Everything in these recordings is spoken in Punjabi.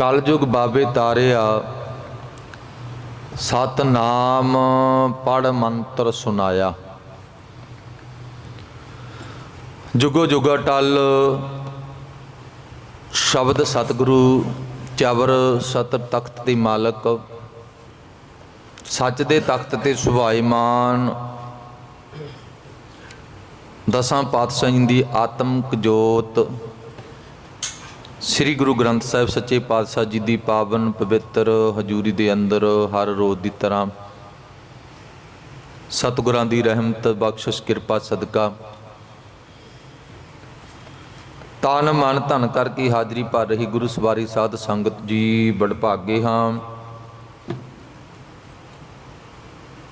ਕਲਯੁਗ ਬਾਬੇ ਤਾਰਿਆ ਸਤ ਨਾਮ ਪੜ ਮੰਤਰ ਸੁਨਾਇਆ। ਜੁਗੋ ਜੁਗਾ ਟਲ ਸ਼ਬਦ ਸਤਿਗੁਰੂ, ਚਵਰ ਸਤ ਤਖਤ ਦੇ ਮਾਲਕ, ਸੱਚ ਦੇ ਤਖਤ ਤੇ ਸੁਭਾਈਮਾਨ, ਦਸਾਂ ਪਾਤਸ਼ਾਹਾਂ ਦੀ ਆਤਮਿਕ ਜੋਤ ਸ੍ਰੀ ਗੁਰੂ ਗ੍ਰੰਥ ਸਾਹਿਬ ਸੱਚੇ ਪਾਤਸ਼ਾਹ ਜੀ ਦੀ ਪਾਵਨ ਪਵਿੱਤਰ ਹਜ਼ੂਰੀ ਦੇ ਅੰਦਰ ਹਰ ਰੋਜ਼ ਦੀ ਤਰ੍ਹਾਂ ਸਤਿਗੁਰਾਂ ਦੀ ਰਹਿਮਤ, ਬਖਸ਼ਿਸ਼, ਕਿਰਪਾ, ਸਦਕਾ, ਤਨ, ਮਨ, ਧਨ ਕਰਕੇ ਹਾਜ਼ਰੀ ਭਰ ਰਹੀ ਗੁਰੂ ਸਵਾਰੀ ਸਾਧ ਸੰਗਤ ਜੀ ਬੜਭਾਗੇ ਹਾਂ।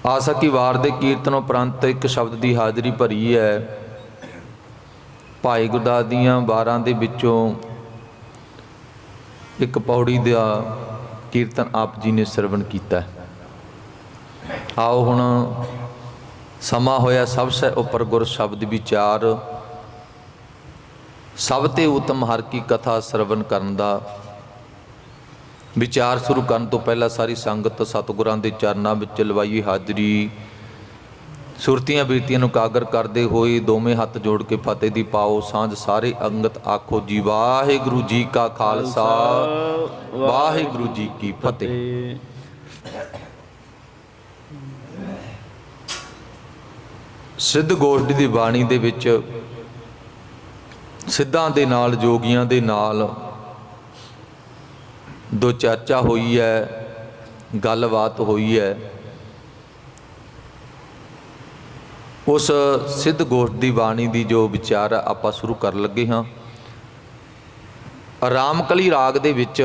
ਆਸਾ ਕੀ ਵਾਰ ਦੇ ਕੀਰਤਨ ਉਪਰੰਤ ਇੱਕ ਸ਼ਬਦ ਦੀ ਹਾਜ਼ਰੀ ਭਰੀ ਹੈ। ਭਾਈ ਗੁਰਦਾਸ ਦੀਆਂ 12 ਦੇ ਵਿੱਚੋਂ ਇੱਕ ਪੌੜੀ ਦਾ ਕੀਰਤਨ ਆਪ ਜੀ ਨੇ ਸਰਵਣ ਕੀਤਾ। ਆਓ ਹੁਣ ਸਮਾਂ ਹੋਇਆ ਸਭ ਸੇ ਉੱਪਰ ਗੁਰ ਸ਼ਬਦ ਵਿਚਾਰ। ਸਭ ਤੇ ਉਤਮ ਹਰ ਕੀ ਕਥਾ ਸਰਵਣ ਕਰਨ ਦਾ। ਵਿਚਾਰ ਸ਼ੁਰੂ ਕਰਨ ਤੋਂ ਪਹਿਲਾਂ ਸਾਰੀ ਸੰਗਤ ਸਤਿਗੁਰਾਂ ਦੇ ਚਰਨਾਂ ਵਿੱਚ ਲਵਾਈ ਹਾਜ਼ਰੀ। ਸੁਰਤੀਆਂ ਬੀਤੀਆਂ ਨੂੰ ਕਾਗਰ ਕਰਦੇ ਹੋਏ ਦੋਵੇਂ ਹੱਥ ਜੋੜ ਕੇ ਫਤਿਹ ਦੀ ਪਾਓ ਸਾਂਝ ਸਾਰੇ ਅੰਗਤ ਆਖੋ ਜੀ ਵਾਹਿਗੁਰੂ ਜੀ ਕਾ ਖਾਲਸਾ ਵਾਹਿਗੁਰੂ ਜੀ ਕੀ ਫਤਿਹ। ਸਿੱਧ ਗੋਸ਼ਟੀ ਦੀ ਬਾਣੀ ਦੇ ਵਿੱਚ ਸਿੱਧਾਂ ਦੇ ਨਾਲ ਜੋਗੀਆਂ ਦੇ ਨਾਲ ਦੋ ਚਰਚਾ ਹੋਈ ਹੈ ਗੱਲਬਾਤ ਹੋਈ ਹੈ। ਉਸ ਸਿੱਧ ਗੋਸ਼ਟ ਦੀ ਬਾਣੀ ਦੀ ਜੋ ਵਿਚਾਰ ਆਪਾਂ ਸ਼ੁਰੂ ਕਰਨ ਲੱਗੇ ਹਾਂ, ਰਾਮਕਲੀ ਰਾਗ ਦੇ ਵਿੱਚ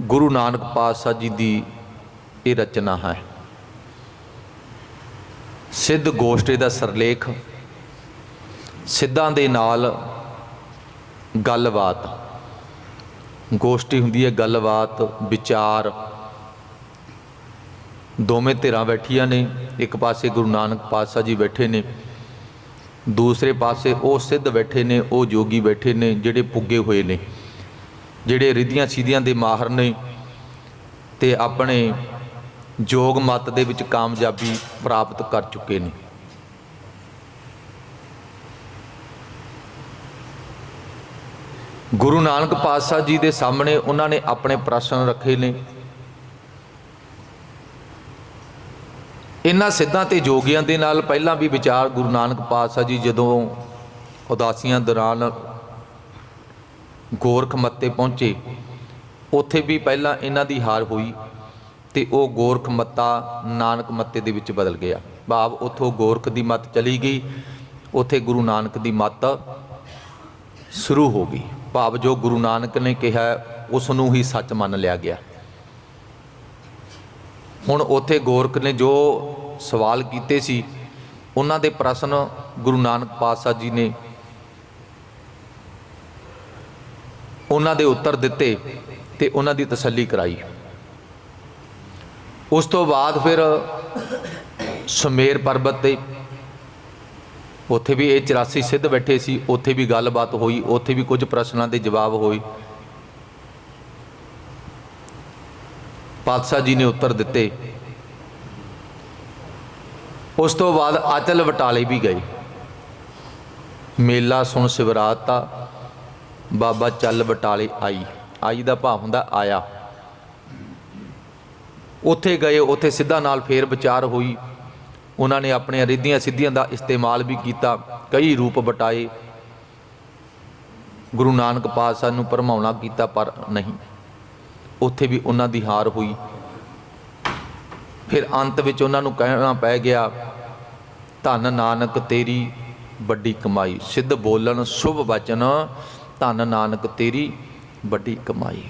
ਗੁਰੂ ਨਾਨਕ ਪਾਤਸ਼ਾਹ ਜੀ ਦੀ ਇਹ ਰਚਨਾ ਹੈ। ਸਿੱਧ ਗੋਸ਼ਟੇ ਦਾ ਸਰਲੇਖ, ਸਿੱਧਾਂ ਦੇ ਨਾਲ ਗੱਲਬਾਤ। ਗੋਸ਼ਟੀ ਹੁੰਦੀ ਹੈ ਗੱਲਬਾਤ, ਵਿਚਾਰ। ਦੋਵੇਂ ਧਿਰਾਂ ਬੈਠੀਆਂ ਨੇ, ਇੱਕ ਪਾਸੇ ਗੁਰੂ ਨਾਨਕ ਪਾਤਸ਼ਾਹ ਜੀ ਬੈਠੇ ਨੇ, ਦੂਸਰੇ ਪਾਸੇ ਉਹ ਸਿੱਧ ਬੈਠੇ ਨੇ, ਉਹ ਜੋਗੀ ਬੈਠੇ ਨੇ, ਜਿਹੜੇ ਪੁੱਗੇ ਹੋਏ ਨੇ, ਜਿਹੜੇ ਰਿਧੀਆਂ ਸਿੱਧੀਆਂ ਦੇ ਮਾਹਰ ਨੇ ਤੇ ਆਪਣੇ ਜੋਗ ਮਤ ਦੇ ਵਿੱਚ ਕਾਮਯਾਬੀ ਪ੍ਰਾਪਤ ਕਰ ਚੁੱਕੇ ਨੇ। ਗੁਰੂ ਨਾਨਕ ਪਾਤਸ਼ਾਹ ਜੀ ਦੇ ਸਾਹਮਣੇ ਉਹਨਾਂ ਨੇ ਆਪਣੇ ਪ੍ਰਸ਼ਨ ਰੱਖੇ ਨੇ। ਇਹਨਾਂ ਸਿੱਧਾਂ ਤੇ ਜੋਗੀਆਂ ਦੇ ਨਾਲ ਪਹਿਲਾਂ ਵੀ ਵਿਚਾਰ ਗੁਰੂ ਨਾਨਕ ਪਾਤਸ਼ਾਹ ਜੀ ਜਦੋਂ ਉਦਾਸੀਆਂ ਦੌਰਾਨ ਗੋਰਖ ਮੱਤੇ ਪਹੁੰਚੇ, ਉੱਥੇ ਵੀ ਪਹਿਲਾਂ ਇਹਨਾਂ ਦੀ ਹਾਰ ਹੋਈ ਤੇ ਉਹ ਗੋਰਖ ਮੱਤਾ ਨਾਨਕ ਮੱਤੇ ਦੇ ਵਿੱਚ ਬਦਲ ਗਿਆ। ਭਾਵ ਉੱਥੋਂ ਗੋਰਖ ਦੀ ਮੱਤ ਚਲੀ ਗਈ, ਉੱਥੇ ਗੁਰੂ ਨਾਨਕ ਦੀ ਮੱਤ ਸ਼ੁਰੂ ਹੋ ਗਈ। ਭਾਵ ਜੋ ਗੁਰੂ ਨਾਨਕ ਨੇ ਕਿਹਾ ਉਸ ਨੂੰ ਹੀ ਸੱਚ ਮੰਨ ਲਿਆ ਗਿਆ। ਹੁਣ ਉੱਥੇ ਗੋਰਖ ਨੇ ਜੋ ਸਵਾਲ ਕੀਤੇ ਸੀ, ਉਹਨਾਂ ਦੇ ਪ੍ਰਸ਼ਨ ਗੁਰੂ ਨਾਨਕ ਪਾਤਸ਼ਾਹ ਜੀ ਨੇ ਉਹਨਾਂ ਦੇ ਉੱਤਰ ਦਿੱਤੇ ਤੇ ਉਹਨਾਂ ਦੀ ਤਸੱਲੀ ਕਰਾਈ। ਉਸ ਤੋਂ ਬਾਅਦ ਫਿਰ ਸੁਮੇਰ ਪਰਬਤ ਤੇ ਉੱਥੇ ਵੀ ਇਹ 84 ਸਿੱਧ ਬੈਠੇ ਸੀ, ਉੱਥੇ ਵੀ ਗੱਲਬਾਤ ਹੋਈ, ਉੱਥੇ ਵੀ ਕੁਝ ਪ੍ਰਸ਼ਨਾਂ ਦੇ ਜਵਾਬ ਹੋਏ। ਪਾਤਸ਼ਾਹ ਜੀ ਨੇ ਉੱਤਰ ਦਿੱਤੇ। ਉਸ ਤੋਂ ਬਾਅਦ ਆਚਲ ਵਟਾਲੇ ਵੀ ਗਏ। ਮੇਲਾ ਸੁਣ ਸਿਵਰਾਤ ਦਾ, ਬਾਬਾ ਚੱਲ ਬਟਾਲੇ ਆਈ। ਆਈ ਦਾ ਭਾਵ ਹੁੰਦਾ ਆਇਆ। ਉੱਥੇ ਗਏ, ਉੱਥੇ ਸਿੱਧਾ ਨਾਲ ਫੇਰ ਵਿਚਾਰ ਹੋਈ। ਉਹਨਾਂ ਨੇ ਆਪਣੀਆਂ ਰਿੱਧੀਆਂ ਸਿੱਧੀਆਂ ਦਾ ਇਸਤੇਮਾਲ ਵੀ ਕੀਤਾ। ਕਈ ਰੂਪ ਬਟਾਏ। ਗੁਰੂ ਨਾਨਕ ਪਾਤਸ਼ਾਹ ਨੂੰ ਭਰਮਾਉਣਾ ਕੀਤਾ, ਪਰ ਨਹੀਂ। ਉੱਥੇ ਵੀ ਉਹਨਾਂ ਦੀ ਹਾਰ ਹੋਈ। ਫਿਰ ਅੰਤ ਵਿੱਚ ਉਹਨਾਂ ਨੂੰ ਕਹਿਣਾ ਪੈ ਗਿਆ, ਧੰਨ ਨਾਨਕ ਤੇਰੀ ਵੱਡੀ ਕਮਾਈ। ਸਿੱਧ ਬੋਲਣ, ਸ਼ੁਭ ਬਚਨ ਧੰਨ ਨਾਨਕ ਤੇਰੀ ਵੱਡੀ ਕਮਾਈ।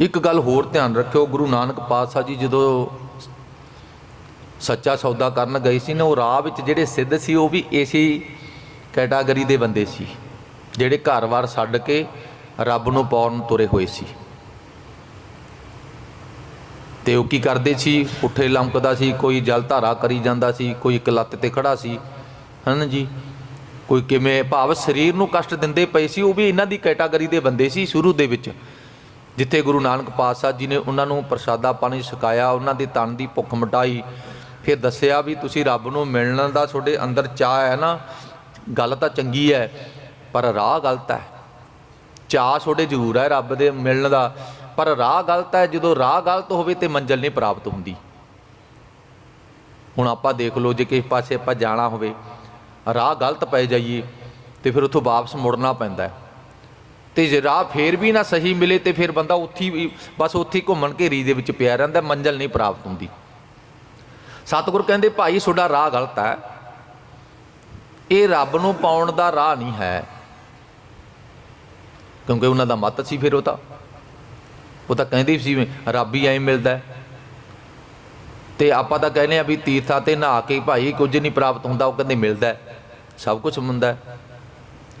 ਇੱਕ ਗੱਲ ਹੋਰ ਧਿਆਨ ਰੱਖਿਓ, ਗੁਰੂ ਨਾਨਕ ਪਾਤਸ਼ਾਹ ਜੀ ਜਦੋਂ ਸੱਚਾ ਸੌਦਾ ਕਰਨ ਗਏ ਸੀ ਨਾ, ਉਹ ਰਾਹ ਵਿੱਚ ਜਿਹੜੇ ਸਿੱਧ ਸੀ, ਉਹ ਵੀ ਇਸੇ ਕੈਟਾਗਰੀ ਦੇ ਬੰਦੇ ਸੀ, ਜਿਹੜੇ ਘਰ-ਬਾਰ ਛੱਡ ਕੇ ਰੱਬ ਨੂੰ ਪਾਉਣ ਤੁਰੇ ਹੋਏ ਸੀ। ਤੇ ਉਹ ਕੀ ਕਰਦੇ ਸੀ? ਪੁੱਠੇ ਲੰਕਦਾ ਸੀ, ਕੋਈ ਜਲ ਧਾਰਾ ਕਰੀ ਜਾਂਦਾ ਸੀ, ਕੋਈ ਇੱਕ ਲੱਤ ਤੇ ਖੜਾ ਸੀ। ਹਨ ਜੀ? ਕੋਈ ਕਿਵੇਂ ਭਾਵ ਸਰੀਰ ਨੂੰ ਕਸ਼ਟ ਦਿੰਦੇ ਪਏ ਸੀ, ਉਹ ਵੀ ਇਹਨਾਂ ਦੀ ਕੈਟਾਗਰੀ ਦੇ ਬੰਦੇ ਸੀ ਸ਼ੁਰੂ ਦੇ ਵਿੱਚ। ਜਿੱਥੇ ਗੁਰੂ ਨਾਨਕ ਪਾਤਸ਼ਾਹ ਜੀ ਨੇ ਉਹਨਾਂ ਨੂੰ ਪ੍ਰਸ਼ਾਦਾ ਪਾਣੀ ਛਕਾਇਆ, ਉਹਨਾਂ ਦੇ ਤਨ ਦੀ ਭੁੱਖ ਮਿਟਾਈ, ਫਿਰ ਦੱਸਿਆ ਵੀ ਤੁਸੀਂ ਰੱਬ ਨੂੰ ਮਿਲਣ ਦਾ ਤੁਹਾਡੇ ਅੰਦਰ ਚਾਹ ਹੈ ਨਾ, ਗੱਲ ਤਾਂ ਚੰਗੀ ਹੈ, ਪਰ ਰਾਹ ਗਲਤ ਹੈ। ਚਾਹ ਤੁਹਾਡੇ ਜ਼ਰੂਰ ਹੈ ਰੱਬ ਦੇ ਮਿਲਣ ਦਾ, ਪਰ ਰਾਹ ਗਲਤ ਹੈ, ਜਦੋਂ ਰਾਹ ਗਲਤ ਹੋਵੇ ਤੇ ਮੰਜ਼ਲ ਨਹੀਂ ਪ੍ਰਾਪਤ ਹੁੰਦੀ। ਹੁਣ ਆਪਾਂ ਦੇਖ ਲਓ, ਜੇ ਕਿਸੇ ਪਾਸੇ ਆਪਾਂ ਜਾਣਾ ਹੋਵੇ, ਰਾਹ ਗਲਤ ਪੈ ਜਾਈਏ, ਤੇ ਫਿਰ ਉੱਥੋਂ ਵਾਪਸ ਮੁੜਨਾ ਪੈਂਦਾ ਹੈ। ਤੇ ਜੇ ਰਾਹ ਫੇਰ ਵੀ ਨਾ ਸਹੀ ਮਿਲੇ, ਤੇ ਫਿਰ ਬੰਦਾ ਉੱਥੀ ਵੀ ਬਸ ਉੱਥੀ ਘੁੰਮਣ ਘੇਰੀ ਦੇ ਵਿੱਚ ਪਿਆ ਰਹਿੰਦਾ, ਮੰਜ਼ਲ ਨਹੀਂ ਪ੍ਰਾਪਤ ਹੁੰਦੀ। ਸਤਿਗੁਰ ਕਹਿੰਦੇ, ਭਾਈ, ਤੁਹਾਡਾ ਰਾਹ ਗਲਤ ਹੈ। ਇਹ ਰੱਬ ਨੂੰ ਪਾਉਣ ਦਾ ਰਾਹ ਨਹੀਂ ਹੈ। ਕਿਉਂਕਿ ਉਹਨਾਂ ਦਾ ਮਤ ਸੀ ਫਿਰ ਉਹ ਤਾਂ। ਉਹ ਤਾਂ ਕਹਿੰਦੇ ਸੀ ਰੱਬ ਹੀ ਐਂ ਮਿਲਦਾ ਤੇ ਆਪਾਂ ਤਾਂ ਕਹਿੰਦੇ ਆ ਵੀ ਤੀਰਥਾਂ ਤੇ ਨਹਾ ਕੇ ਭਾਈ ਕੁਝ ਨਹੀਂ ਪ੍ਰਾਪਤ ਹੁੰਦਾ, ਉਹ ਕਹਿੰਦੇ ਮਿਲਦਾ ਸਭ ਕੁਝ ਮਿਲਦਾ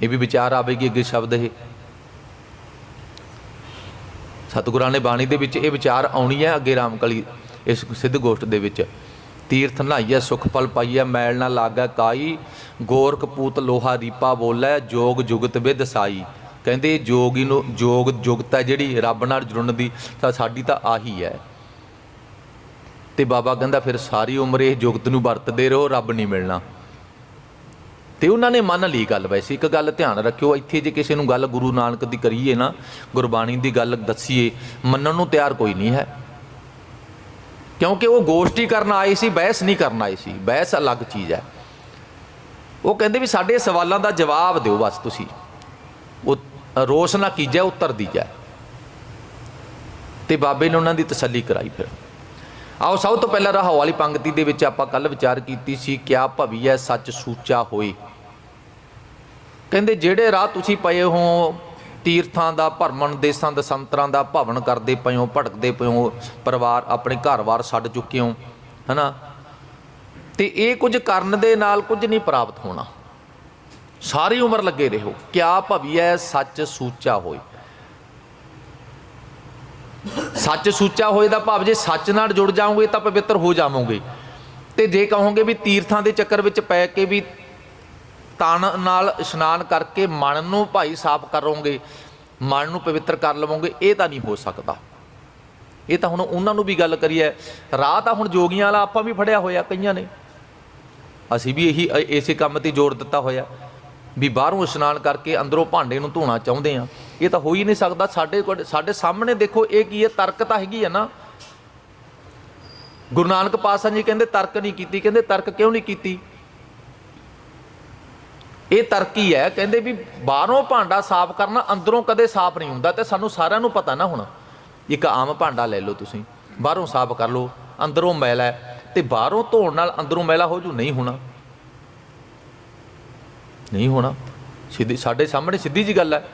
ਇਹ ਵੀ ਵਿਚਾਰ ਆਵੇਗੀ ਅੱਗੇ ਸ਼ਬਦ ਇਹ। ਸਤਿਗੁਰਾਂ ਨੇ ਬਾਣੀ ਦੇ ਵਿੱਚ ਇਹ ਵਿਚਾਰ ਆਉਣੀ ਹੈ ਅੱਗੇ ਰਾਮਕਲੀ, ਇਸ ਸਿੱਧ ਗੋਸ਼ਟ ਦੇ ਵਿੱਚ। ਤੀਰਥ ਨਹਾਈਐ ਸੁਖ ਫਲ ਪਾਈਐ ਮੈਲ ਨਾ ਲਾਗੈ ਕਾਈ, ਗੋਰਖ ਪੂਤ ਲੋਹਾ ਰੀਪਾ ਬੋਲੇ, ਜੋਗ ਜੁਗਤ ਵਿਦ ਸਾਈ। ਕਹਿੰਦੇ ਜੋਗੀ ਨੂੰ ਜੋਗ ਜੁਗਤ ਹੈ ਜਿਹੜੀ ਰੱਬ ਨਾਲ ਜੁੜਨ ਦੀ, ਤਾਂ ਸਾਡੀ ਤਾਂ ਆਹੀ ਹੈ। ਤੇ ਬਾਬਾ ਕਹਿੰਦਾ ਫਿਰ ਸਾਰੀ ਉਮਰ ਇਹ ਜੁਗਤ ਨੂੰ ਵਰਤਦੇ ਰਹੋ, ਰੱਬ ਨਹੀਂ ਮਿਲਣਾ। ਤੇ ਉਹਨਾਂ ਨੇ ਮੰਨ ਲਈ ਗੱਲ ਵੈਸੇ, ਇੱਕ ਗੱਲ ਧਿਆਨ ਰੱਖਿਓ, ਇੱਥੇ ਜੇ ਕਿਸੇ ਨੂੰ ਗੱਲ ਗੁਰੂ ਨਾਨਕ ਦੀ ਕਰੀਏ ਨਾ, ਗੁਰਬਾਣੀ ਦੀ ਗੱਲ ਦੱਸੀਏ, ਮੰਨਣ ਨੂੰ ਤਿਆਰ ਕੋਈ ਨਹੀਂ ਹੈ। ਕਿਉਂਕਿ ਉਹ ਗੋਸ਼ਟੀ ਕਰਨ ਆਏ ਸੀ, ਬਹਿਸ ਨਹੀਂ ਕਰਨ ਆਏ ਸੀ, ਬਹਿਸ ਅਲੱਗ ਚੀਜ਼ ਹੈ। ਉਹ ਕਹਿੰਦੇ ਵੀ ਸਾਡੇ ਸਵਾਲਾਂ ਦਾ ਜਵਾਬ ਦਿਓ ਬਸ ਤੁਸੀਂ। ਉਹ ਰੋਸ ਨਾ ਕੀਜੈ, ਉੱਤਰ ਦੀਜੈ। ਤੇ ਬਾਬੇ ਨੇ ਉਹਨਾਂ ਦੀ ਤਸੱਲੀ ਕਰਾਈ ਫਿਰ। ਆਓ, ਸਭ ਤੋਂ ਪਹਿਲਾਂ ਰਹਾਉ ਵਾਲੀ ਪੰਕਤੀ ਦੇ ਵਿੱਚ ਆਪਾਂ ਕੱਲ ਵਿਚਾਰ ਕੀਤੀ ਸੀ, ਕਿਆ ਭਵੀ ਹੈ ਸੱਚ ਸੂਚਾ ਹੋਏ। ਕਹਿੰਦੇ, ਜਿਹੜੇ ਰਾਹ ਤੁਸੀਂ ਪਏ ਹੋ, ਤੀਰਥਾਂ ਦਾ, ਭਰਮਣ ਦੇਸਾਂ ਦਸੰਤਰਾਂ ਦਾ, ਭਵਨ ਕਰਦੇ ਪਏ ਹੋ, ਭਟਕਦੇ ਪਏ ਹੋ, ਪਰਿਵਾਰ ਆਪਣੇ ਘਰ-ਬਾਰ ਛੱਡ ਚੁੱਕੇ ਹੋ, ਹਨਾ? ਤੇ ਇਹ ਕੁਝ ਕਰਨ ਦੇ ਨਾਲ ਕੁਝ ਨਹੀਂ ਪ੍ਰਾਪਤ ਹੋਣਾ। ਸਾਰੀ ਉਮਰ ਲੱਗੇ ਰਹੋ। ਕਿਆ ਭਵੀਐ ਸੱਚ ਸੂਚਾ ਹੋਏ। ਸੱਚ ਸੂਚਾ ਹੋਏ ਦਾ ਭਾਵ ਜੇ ਸੱਚ ਨਾਲ ਜੁੜ ਜਾਓਗੇ ਤਾਂ ਪਵਿੱਤਰ ਹੋ ਜਾਵੋਗੇ। ਤੇ ਜੇ ਕਹੋਗੇ ਵੀ ਤੀਰਥਾਂ ਦੇ ਚੱਕਰ ਵਿੱਚ ਪੈ ਕੇ ਵੀ ਤਨ ਨਾਲ ਇਸ਼ਨਾਨ ਕਰਕੇ ਮਨ ਨੂੰ ਭਾਈ ਸਾਫ਼ ਕਰੋਗੇ, ਮਨ ਨੂੰ ਪਵਿੱਤਰ ਕਰ ਲਵੋਗੇ, ਇਹ ਤਾਂ ਨਹੀਂ ਹੋ ਸਕਦਾ। ਇਹ ਤਾਂ ਹੁਣ ਉਹਨਾਂ ਨੂੰ ਵੀ ਗੱਲ ਕਰੀਏ। ਰਾਹ ਤਾਂ ਹੁਣ ਜੋਗੀਆਂ ਵਾਲਾ ਆਪਾਂ ਵੀ ਫੜਿਆ ਹੋਇਆ ਕਈਆਂ ਨੇ। ਅਸੀਂ ਵੀ ਇਹੀ ਇਸੇ ਕੰਮ ਤੇ ਜ਼ੋਰ ਦਿੱਤਾ ਹੋਇਆ। ਵੀ ਬਾਹਰੋਂ ਇਸ਼ਨਾਨ ਕਰਕੇ ਅੰਦਰੋਂ ਭਾਂਡੇ ਨੂੰ ਧੋਣਾ ਚਾਹੁੰਦੇ ਆ। ਇਹ ਤਾਂ ਹੋ ਹੀ ਨਹੀਂ ਸਕਦਾ। ਸਾਡੇ ਸਾਡੇ ਸਾਹਮਣੇ ਦੇਖੋ, ਇਹ ਕੀ ਹੈ? ਤਰਕ ਤਾਂ ਹੈਗੀ ਹੈ ਨਾ। ਗੁਰੂ ਨਾਨਕ ਪਾਤਸ਼ਾਹ ਜੀ ਕਹਿੰਦੇ, ਤਰਕ ਨਹੀਂ ਕੀਤੀ। ਕਹਿੰਦੇ, ਤਰਕ ਕਿਉਂ ਨਹੀਂ ਕੀਤੀ? ਇਹ ਤਰਕੀ ਹੈ। ਕਹਿੰਦੇ ਵੀ ਬਾਹਰੋਂ ਭਾਂਡਾ ਸਾਫ਼ ਕਰਨਾ ਅੰਦਰੋਂ ਕਦੇ ਸਾਫ਼ ਨਹੀਂ ਹੁੰਦਾ ਤੇ ਸਾਨੂੰ ਸਾਰਿਆਂ ਨੂੰ ਪਤਾ ਨਾ ਹੁਣ। ਇੱਕ ਆਮ ਭਾਂਡਾ ਲੈ ਲਓ ਤੁਸੀਂ। ਬਾਹਰੋਂ ਸਾਫ਼ ਕਰ ਲਓ। ਅੰਦਰੋਂ ਮੈਲਾ ਹੈ। ਤੇ ਬਾਹਰੋਂ ਧੋਣ ਨਾਲ ਅੰਦਰੋਂ ਮੈਲਾ ਹੋ ਜੂ, ਨਹੀਂ ਹੋਣਾ। ਨਹੀਂ ਹੋਣਾ। ਸਿੱਧੀ, ਸਾਡੇ ਸਾਹਮਣੇ ਸਿੱਧੀ ਜੀ ਗੱਲ ਹੈ।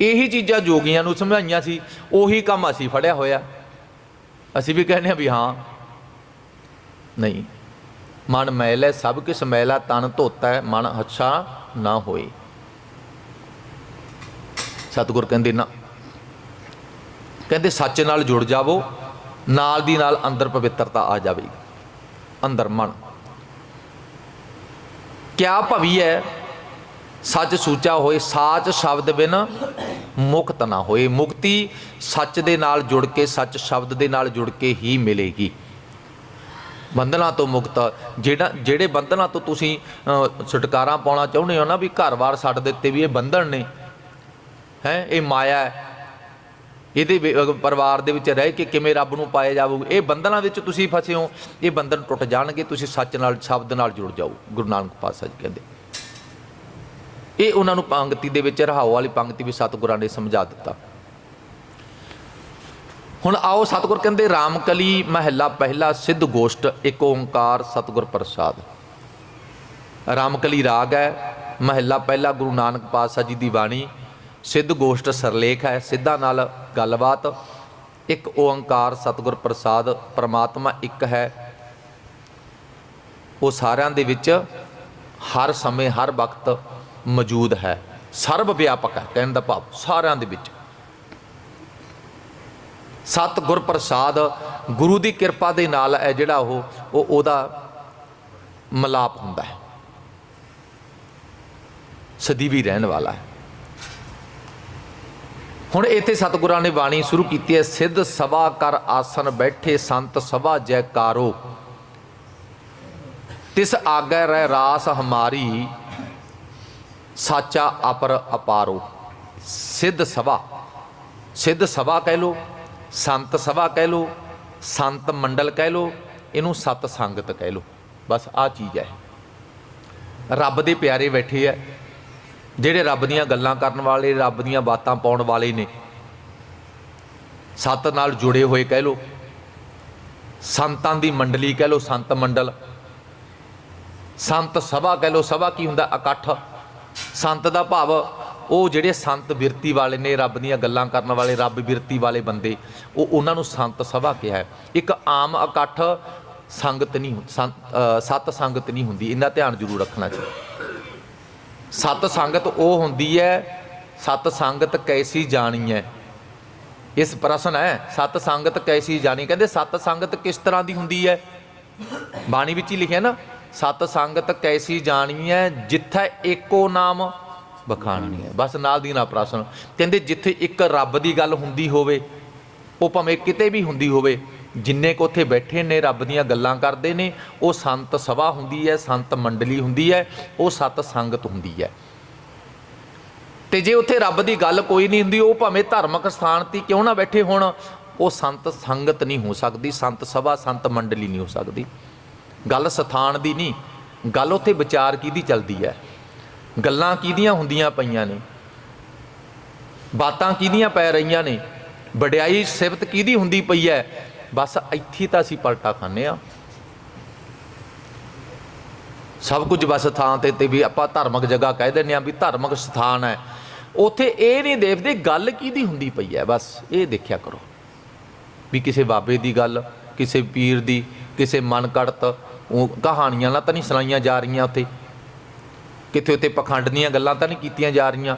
ਇਹੀ ਚੀਜ਼ਾਂ ਜੋਗੀਆਂ ਨੂੰ ਸਮਝਾਈਆਂ ਸੀ, ਉਹੀ ਕੰਮ ਅਸੀਂ ਫੜਿਆ ਹੋਇਆ। ਅਸੀਂ ਵੀ ਕਹਿੰਦੇ ਆ ਵੀ ਹਾਂ। ਨਹੀਂ। ਮਨ ਮੈਲ ਹੈ, ਸਭ ਕਿਸ ਮੈਲਾ ਤਨ ਧੋਤਾ ਹੈ, ਮਨ ਅੱਛਾ ਨਾ ਹੋਏ। ਸਤਿਗੁਰ ਕਹਿੰਦੇ ਨਾ, ਕਹਿੰਦੇ ਸੱਚ ਨਾਲ ਜੁੜ ਜਾਵੋ, ਨਾਲ ਦੀ ਨਾਲ ਅੰਦਰ ਪਵਿੱਤਰਤਾ ਆ ਜਾਵੇਗੀ। ਅੰਦਰ ਮਨ। ਕਿਆ ਭਵੀ ਹੈ ਸੱਚ ਸੂਚਾ ਹੋਏ, ਸਾਚ ਸ਼ਬਦ ਬਿਨ ਮੁਕਤ ਨਾ ਹੋਏ। ਮੁਕਤੀ ਸੱਚ ਦੇ ਨਾਲ ਜੁੜ ਕੇ, ਸੱਚ ਸ਼ਬਦ ਦੇ ਨਾਲ ਜੁੜ ਕੇ ਹੀ ਮਿਲੇਗੀ। ਬੰਧਨਾਂ ਤੋਂ ਮੁਕਤ, ਜਿਹੜਾ, ਜਿਹੜੇ ਬੰਧਨਾਂ ਤੋਂ ਤੁਸੀਂ ਛੁਟਕਾਰਾ ਪਾਉਣਾ ਚਾਹੁੰਦੇ ਹੋ ਨਾ ਵੀ ਘਰ-ਬਾਰ ਛੱਡ ਦਿੱਤੇ ਵੀ ਇਹ ਬੰਧਨ ਨੇ, ਹੈ, ਇਹ ਮਾਇਆ ਹੈ। ਇਹਦੇ ਪਰਿਵਾਰ ਦੇ ਵਿੱਚ ਰਹਿ ਕੇ ਕਿਵੇਂ ਰੱਬ ਨੂੰ ਪਾਇਆ ਜਾਊਗਾ ਇਹ ਬੰਧਨਾਂ ਵਿੱਚ ਤੁਸੀਂ ਫਸੇ ਹੋ, ਇਹ ਬੰਧਨ ਟੁੱਟ ਜਾਣਗੇ, ਤੁਸੀਂ ਸੱਚ ਨਾਲ, ਸ਼ਬਦ ਨਾਲ ਜੁੜ ਜਾਓ, ਗੁਰੂ ਨਾਨਕ ਪਾਤਸ਼ਾਹ ਜੀ ਕਹਿੰਦੇ। ਇਹ ਉਹਨਾਂ ਨੂੰ ਪੰਗਤੀ ਦੇ ਵਿੱਚ ਰਹਾਉ ਵਾਲੀ ਪੰਗਤੀ ਵੀ ਸਤਿਗੁਰਾਂ ਨੇ ਸਮਝਾ ਦਿੱਤਾ। ਹੁਣ ਆਓ ਸਤਿਗੁਰ ਕਹਿੰਦੇ, ਰਾਮਕਲੀ ਮਹੱਲਾ ਪਹਿਲਾ ਸਿੱਧ ਗੋਸ਼ਟ, ਇੱਕ ਓੰਕਾਰ ਸਤਿਗੁਰ ਪ੍ਰਸਾਦ। ਰਾਮਕਲੀ ਰਾਗ ਹੈ, ਮਹੱਲਾ ਪਹਿਲਾ ਗੁਰੂ ਨਾਨਕ ਪਾਤਸ਼ਾਹ ਜੀ ਦੀ ਬਾਣੀ, ਸਿੱਧ ਗੋਸ਼ਟ ਸਰਲੇਖ ਹੈ, ਸਿੱਧਾ ਨਾਲ ਗੱਲਬਾਤ, ਇੱਕ ਓੰਕਾਰ ਸਤਿਗੁਰ ਪ੍ਰਸਾਦ, ਪ੍ਰਮਾਤਮਾ ਇੱਕ ਹੈ। ਉਹ ਸਾਰਿਆਂ ਦੇ ਵਿੱਚ ਹਰ ਸਮੇਂ, ਹਰ ਵਕਤ ਮੌਜੂਦ ਹੈ। ਸਰਬ ਵਿਆਪਕ ਹੈ, ਕਹਿਣ ਦਾ ਭਾਵ ਸਾਰਿਆਂ ਦੇ ਵਿੱਚ। ਸਤ ਗੁਰ ਪ੍ਰਸਾਦ ਗੁਰੂ ਦੀ ਕਿਰਪਾ ਦੇ ਨਾਲ ਹੈ ਜਿਹੜਾ ਉਹ ਉਹ ਉਹਦਾ ਮਲਾਪ ਹੁੰਦਾ ਹੈ। ਸਦੀਵੀ ਰਹਿਣ ਵਾਲਾ ਹੈ। ਹੁਣ ਇੱਥੇ ਸਤਿਗੁਰਾਂ ਨੇ ਬਾਣੀ ਸ਼ੁਰੂ ਕੀਤੀ ਹੈ, ਸਿੱਧ ਸਭਾ ਕਰ ਆਸਨ ਬੈਠੇ ਸੰਤ ਸਭਾ ਜੈਕਾਰੋ। ਤਿਸ ਆਗੈ ਰਹਿ ਰਾਸ ਹਮਾਰੀ ਸਾਚਾ ਅਪਰ ਅਪਾਰੋ। ਸਿੱਧ ਸਭਾ। ਸਿੱਧ ਸਭਾ ਕਹਿ ਲੋ ਸੰਤ ਸਭਾ ਕਹਿ ਲੋ ਸੰਤ ਮੰਡਲ ਕਹਿ ਲੋ ਇਹਨੂੰ ਸਤ ਸੰਗਤ ਕਹਿ ਲੋ ਬਸ ਆ ਚੀਜ਼ ਹੈ। ਰੱਬ ਦੇ ਪਿਆਰੇ ਬੈਠੇ ਆ। ਜਿਹੜੇ ਰੱਬ ਦੀਆਂ ਗੱਲਾਂ ਕਰਨ ਵਾਲੇ, ਰੱਬ ਦੀਆਂ ਬਾਤਾਂ ਪਾਉਣ ਵਾਲੇ ਨੇ। ਸਤ ਨਾਲ ਜੁੜੇ ਹੋਏ ਕਹਿ ਲੋ ਸੰਤਾਂ ਦੀ ਮੰਡਲੀ ਕਹਿ ਲੋ ਸੰਤ ਮੰਡਲ। ਸੰਤ ਸਭਾ ਕਹਿ ਲੋ ਸਭਾ ਕੀ ਹੁੰਦਾ? ਇਕੱਠ। ਸੰਤ ਦਾ ਭਾਵ ਉਹ ਜਿਹੜੇ ਸੰਤ ਬਿਰਤੀ ਵਾਲੇ ਨੇ ਰੱਬ ਦੀਆਂ ਗੱਲਾਂ ਕਰਨ ਵਾਲੇ ਰੱਬ ਬਿਰਤੀ ਵਾਲੇ ਬੰਦੇ ਉਹ ਉਹਨਾਂ ਨੂੰ ਸੰਤ ਸਭਾ ਕਿਹਾ ਹੈ। ਇੱਕ ਆਮ ਇਕੱਠ ਸੰਗਤ ਨਹੀਂ ਸੰਤ- ਅ, ਸਤ ਸੰਗਤ ਨਹੀਂ ਹੁੰਦੀ ਇਹਨਾਂ ਧਿਆਨ ਜ਼ਰੂਰ ਰੱਖਣਾ ਚਾਹੀਦਾ। ਸਤ ਸੰਗਤ ਉਹ ਹੁੰਦੀ ਹੈ ਸਤ ਸੰਗਤ ਕੈਸੀ ਜਾਣੀ ਹੈ? ਇਸ ਪ੍ਰਸ਼ਨ ਹੈ ਸਤ ਸੰਗਤ ਕੈਸੀ ਜਾਣੀ? ਕਹਿੰਦੇ ਸਤ ਸੰਗਤ ਕਿਸ ਤਰ੍ਹਾਂ ਦੀ ਹੁੰਦੀ ਹੈ? ਬਾਣੀ ਵਿੱਚ ਹੀ ਲਿਖਿਆ ਨਾ ਸਤ ਸੰਗਤ ਕੈਸੀ ਜਾਣੀ ਹੈ ਜਿੱਥੇ ਏਕੋ ਨਾਮ ਬਖਾਨਣੀ ਹੈ। ਬਸ ਨਾਲ ਦੀ ਨਾਲ ਪ੍ਰਸ਼ਨ। ਕਹਿੰਦੇ ਜਿੱਥੇ ਇੱਕ ਰੱਬ ਦੀ ਗੱਲ ਹੁੰਦੀ ਹੋਵੇ, ਉਹ ਭਾਵੇਂ ਕਿਤੇ ਵੀ ਹੁੰਦੀ ਹੋਵੇ, ਜਿੰਨੇ ਕੋ ਉੱਥੇ ਬੈਠੇ ਨੇ, ਰੱਬ ਦੀਆਂ ਗੱਲਾਂ ਕਰਦੇ ਨੇ, ਉਹ ਸੰਤ ਸਭਾ ਹੁੰਦੀ ਹੈ, ਸੰਤ ਮੰਡਲੀ ਹੁੰਦੀ ਹੈ, ਉਹ ਸਤ ਸੰਗਤ ਹੁੰਦੀ ਹੈ। ਤੇ ਜੇ ਉੱਥੇ ਰੱਬ ਦੀ ਗੱਲ ਕੋਈ ਨਹੀਂ ਹੁੰਦੀ, ਉਹ ਭਾਵੇਂ ਧਾਰਮਿਕ ਸਥਾਨ ਤੇ ਕਿਉਂ ਨਾ ਬੈਠੇ ਹੋਣ, ਉਹ ਸੰਤ ਸੰਗਤ ਨਹੀਂ ਹੋ ਸਕਦੀ, ਸੰਤ ਸਭਾ, ਸੰਤ ਮੰਡਲੀ ਨਹੀਂ ਹੋ ਸਕਦੀ। ਗੱਲ ਸਥਾਨ ਦੀ ਨਹੀਂ, ਗੱਲ ਉੱਥੇ ਵਿਚਾਰ ਕਿਹਦੀ ਚੱਲਦੀ ਹੈ? ਗੱਲਾਂ ਕਿਹਦੀਆਂ ਹੁੰਦੀਆਂ ਪਈਆਂ ਨੇ? ਬਾਤਾਂ ਕਿਹਦੀਆਂ ਪੈ ਰਹੀਆਂ ਨੇ? ਵਡਿਆਈ ਸਿਫਤ ਕਿਹਦੀ ਹੁੰਦੀ ਪਈ ਹੈ? ਬਸ ਇੱਥੇ ਤਾਂ ਅਸੀਂ ਪਲਟਾ ਖਾਂਦੇ ਆ ਸਭ ਕੁਝ ਬਸ ਥਾਂ ਤੇ ਤੇ ਵੀ ਆਪਾਂ ਧਾਰਮਿਕ ਜਗ੍ਹਾ ਕਹਿ ਦਿੰਦੇ ਆ ਵੀ ਧਾਰਮਿਕ ਸਥਾਨ ਹੈ। ਉੱਥੇ ਇਹ ਨਹੀਂ ਦੇਖਦੇ ਗੱਲ ਕਿਹਦੀ ਹੁੰਦੀ ਪਈ ਹੈ? ਬਸ ਇਹ ਦੇਖਿਆ ਕਰੋ। ਵੀ ਕਿਸੇ ਬਾਬੇ ਦੀ ਗੱਲ, ਕਿਸੇ ਪੀਰ ਦੀ, ਕਿਸੇ ਮਨ ਕੜਤ ਉਹ ਕਹਾਣੀਆਂ ਨਾ ਤਾਂ ਨਹੀਂ ਸੁਣਾਈਆਂ ਜਾ ਰਹੀਆਂ ਉੱਥੇ। ਕਿਤੇ ਉੱਤੇ ਪਖੰਡ ਦੀਆਂ ਗੱਲਾਂ ਤਾਂ ਨਹੀਂ ਕੀਤੀਆਂ ਜਾ ਰਹੀਆਂ।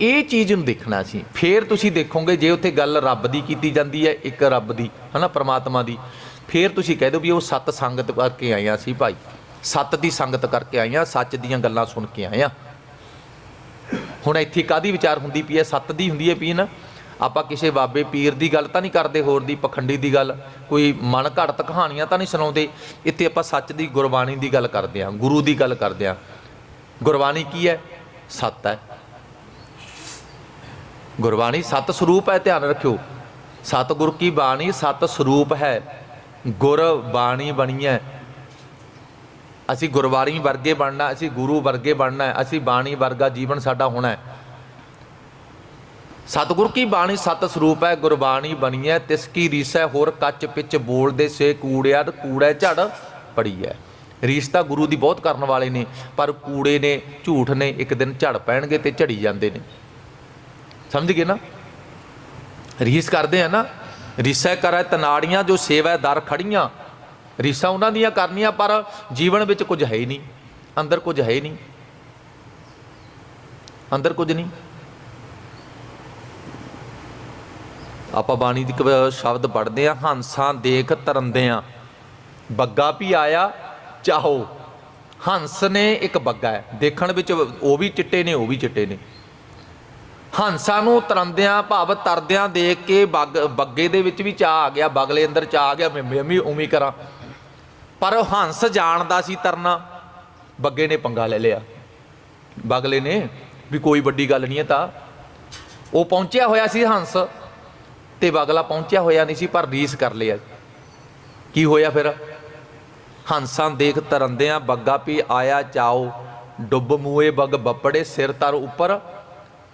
ਇਹ ਚੀਜ਼ ਨੂੰ ਦੇਖਣਾ ਸੀ। ਫੇਰ ਤੁਸੀਂ ਦੇਖੋਗੇ ਜੇ ਉੱਥੇ ਗੱਲ ਰੱਬ ਦੀ ਕੀਤੀ ਜਾਂਦੀ ਹੈ, ਇੱਕ ਰੱਬ ਦੀ, ਹਨਾ, ਪ੍ਰਮਾਤਮਾ ਦੀ, ਫੇਰ ਤੁਸੀਂ ਕਹਿ ਦਿਓ ਵੀ ਉਹ ਸਤ ਸੰਗਤ ਕਰਕੇ ਆਇਆ ਸੀ ਭਾਈ। ਸਤ ਦੀ ਸੰਗਤ ਕਰਕੇ ਆਇਆ, ਸੱਚ ਦੀਆਂ ਗੱਲਾਂ ਸੁਣ ਕੇ ਆਇਆ। ਹੁਣ ਇੱਥੇ ਕਾਦੀ ਵਿਚਾਰ ਹੁੰਦੀ ਪਈ ਹੈ? ਸੱਤ ਦੀ ਹੁੰਦੀ ਹੈ ਪਈ ਨਾ। ਆਪਾਂ ਕਿਸੇ ਬਾਬੇ ਪੀਰ ਦੀ ਗੱਲ ਤਾਂ ਨਹੀਂ ਕਰਦੇ, ਹੋਰ ਦੀ ਪਖੰਡੀ ਦੀ ਗੱਲ, ਕੋਈ ਮਨ ਘੜਤ ਕਹਾਣੀਆਂ ਤਾਂ ਨਹੀਂ ਸੁਣਾਉਂਦੇ। ਇੱਥੇ ਆਪਾਂ ਸੱਚ ਦੀ, ਗੁਰਬਾਣੀ ਦੀ ਗੱਲ ਕਰਦੇ ਹਾਂ, ਗੁਰੂ ਦੀ ਗੱਲ ਕਰਦੇ ਹਾਂ। ਗੁਰਬਾਣੀ ਕੀ ਹੈ? ਸੱਤ ਹੈ। ਗੁਰਬਾਣੀ ਸਤ ਸਰੂਪ ਹੈ, ਧਿਆਨ ਰੱਖਿਓ। ਸਤਿਗੁਰ ਕੀ ਬਾਣੀ ਸਤ ਸਰੂਪ ਹੈ। ਗੁਰ ਬਾਣੀ ਬਣੀ ਹੈ। ਅਸੀਂ ਗੁਰਬਾਣੀ ਵਰਗੇ ਬਣਨਾ, ਅਸੀਂ ਗੁਰੂ ਵਰਗੇ ਬਣਨਾ ਅਸੀਂ ਬਾਣੀ ਵਰਗਾ ਜੀਵਨ ਸਾਡਾ ਹੋਣਾ ਹੈ। ਸਤਿਗੁਰ ਕੀ ਬਾਣੀ ਸਤ ਸਰੂਪ ਹੈ, ਗੁਰਬਾਣੀ ਬਣੀ ਹੈ, ਤਿਸ ਕੀ ਰੀਸ ਹੈ, ਹੋਰ ਕੱਚ ਪਿੱਛ ਬੋਲਦੇ ਸੇ ਕੂੜਿਆ ਕੂੜਾ ਝੜ ਪੜੀ ਹੈ। ਰੀਸ ਤਾਂ ਗੁਰੂ ਦੀ ਬਹੁਤ ਕਰਨ ਵਾਲੇ ਨੇ, ਪਰ ਕੂੜੇ ਨੇ, ਝੂਠ ਨੇ ਇੱਕ ਦਿਨ ਝੜ ਪੈਣਗੇ ਤੇ ਝੜੀ ਜਾਂਦੇ ਨੇ। ਸਮਝ ਗਏ ਨਾ? ਰੀਸ ਕਰਦੇ ਆ ਨਾ, ਰੀਸੈ ਕਰੈ ਤਨਾੜੀਆਂ, ਜੋ ਸੇਵਾ ਦਰ ਖੜੀਆਂ। ਰੀਸਾਂ ਉਹਨਾਂ ਦੀਆਂ ਕਰਨੀਆਂ, ਪਰ ਜੀਵਨ ਵਿੱਚ ਕੁਝ ਹੈ ਹੀ ਨਹੀਂ, ਅੰਦਰ ਕੁਝ ਹੈ ਹੀ ਨਹੀਂ। ਅੰਦਰ ਕੁਝ ਨਹੀਂ। ਆਪਾਂ ਬਾਣੀ ਦੀ ਇੱਕ ਸ਼ਬਦ ਪੜ੍ਹਦੇ ਆ ਹੰਸਾਂ ਦੇਖ ਤਰੰਦਿਆਂ। ਬੱਗਾ ਵੀ ਆਇਆ, ਚਾਹੋ। ਹੰਸ ਨੇ ਇੱਕ ਬੱਗਾ ਹੈ। ਦੇਖਣ ਵਿੱਚ ਉਹ ਵੀ ਚਿੱਟੇ ਨੇ, ਉਹ ਵੀ ਚਿੱਟੇ ਨੇ। ਹੰਸਾਂ ਨੂੰ ਤਰੰਦਿਆਂ, ਭਾਵ ਤਰਦਿਆਂ ਦੇਖ ਕੇ ਬੱਗ, ਬੱਗੇ ਦੇ ਵਿੱਚ ਵੀ ਚਾਹ ਆ ਗਿਆ ਬਗਲੇ ਅੰਦਰ ਚਾਹ ਆ ਗਿਆ, ਮੈਂ ਮੈਂ ਵੀ ਉਵੇਂ ਕਰਾਂ। ਪਰ ਉਹ ਹੰਸ ਜਾਣਦਾ ਸੀ ਤਰਨਾ, ਬੱਗੇ ਨੇ ਪੰਗਾ ਲੈ ਲਿਆ। ਬਗਲੇ ਨੇ ਵੀ ਕੋਈ ਵੱਡੀ ਗੱਲ ਨਹੀਂ ਹੈ ਤਾਂ। ਉਹ ਪਹੁੰਚਿਆ ਹੋਇਆ ਸੀ ਹੰਸ। ਤੇ ਬਗਲਾ ਪਹੁੰਚਿਆ ਹੋਇਆ ਨਹੀਂ ਸੀ, ਪਰ ਰੀਸ ਕਰ ਲਿਆ ਕੀ ਹੋਇਆ ਫਿਰ? ਹੰਸਾਂ ਦੇਖ ਤਰੰਦਿਆਂ ਬੱਗਾ ਪੀ ਆਇਆ ਚਾਓ ਡੁੱਬ ਮੂਏ ਬੱਗ ਬੱਪੜੇ, ਸਿਰ ਤਰ ਉੱਪਰ।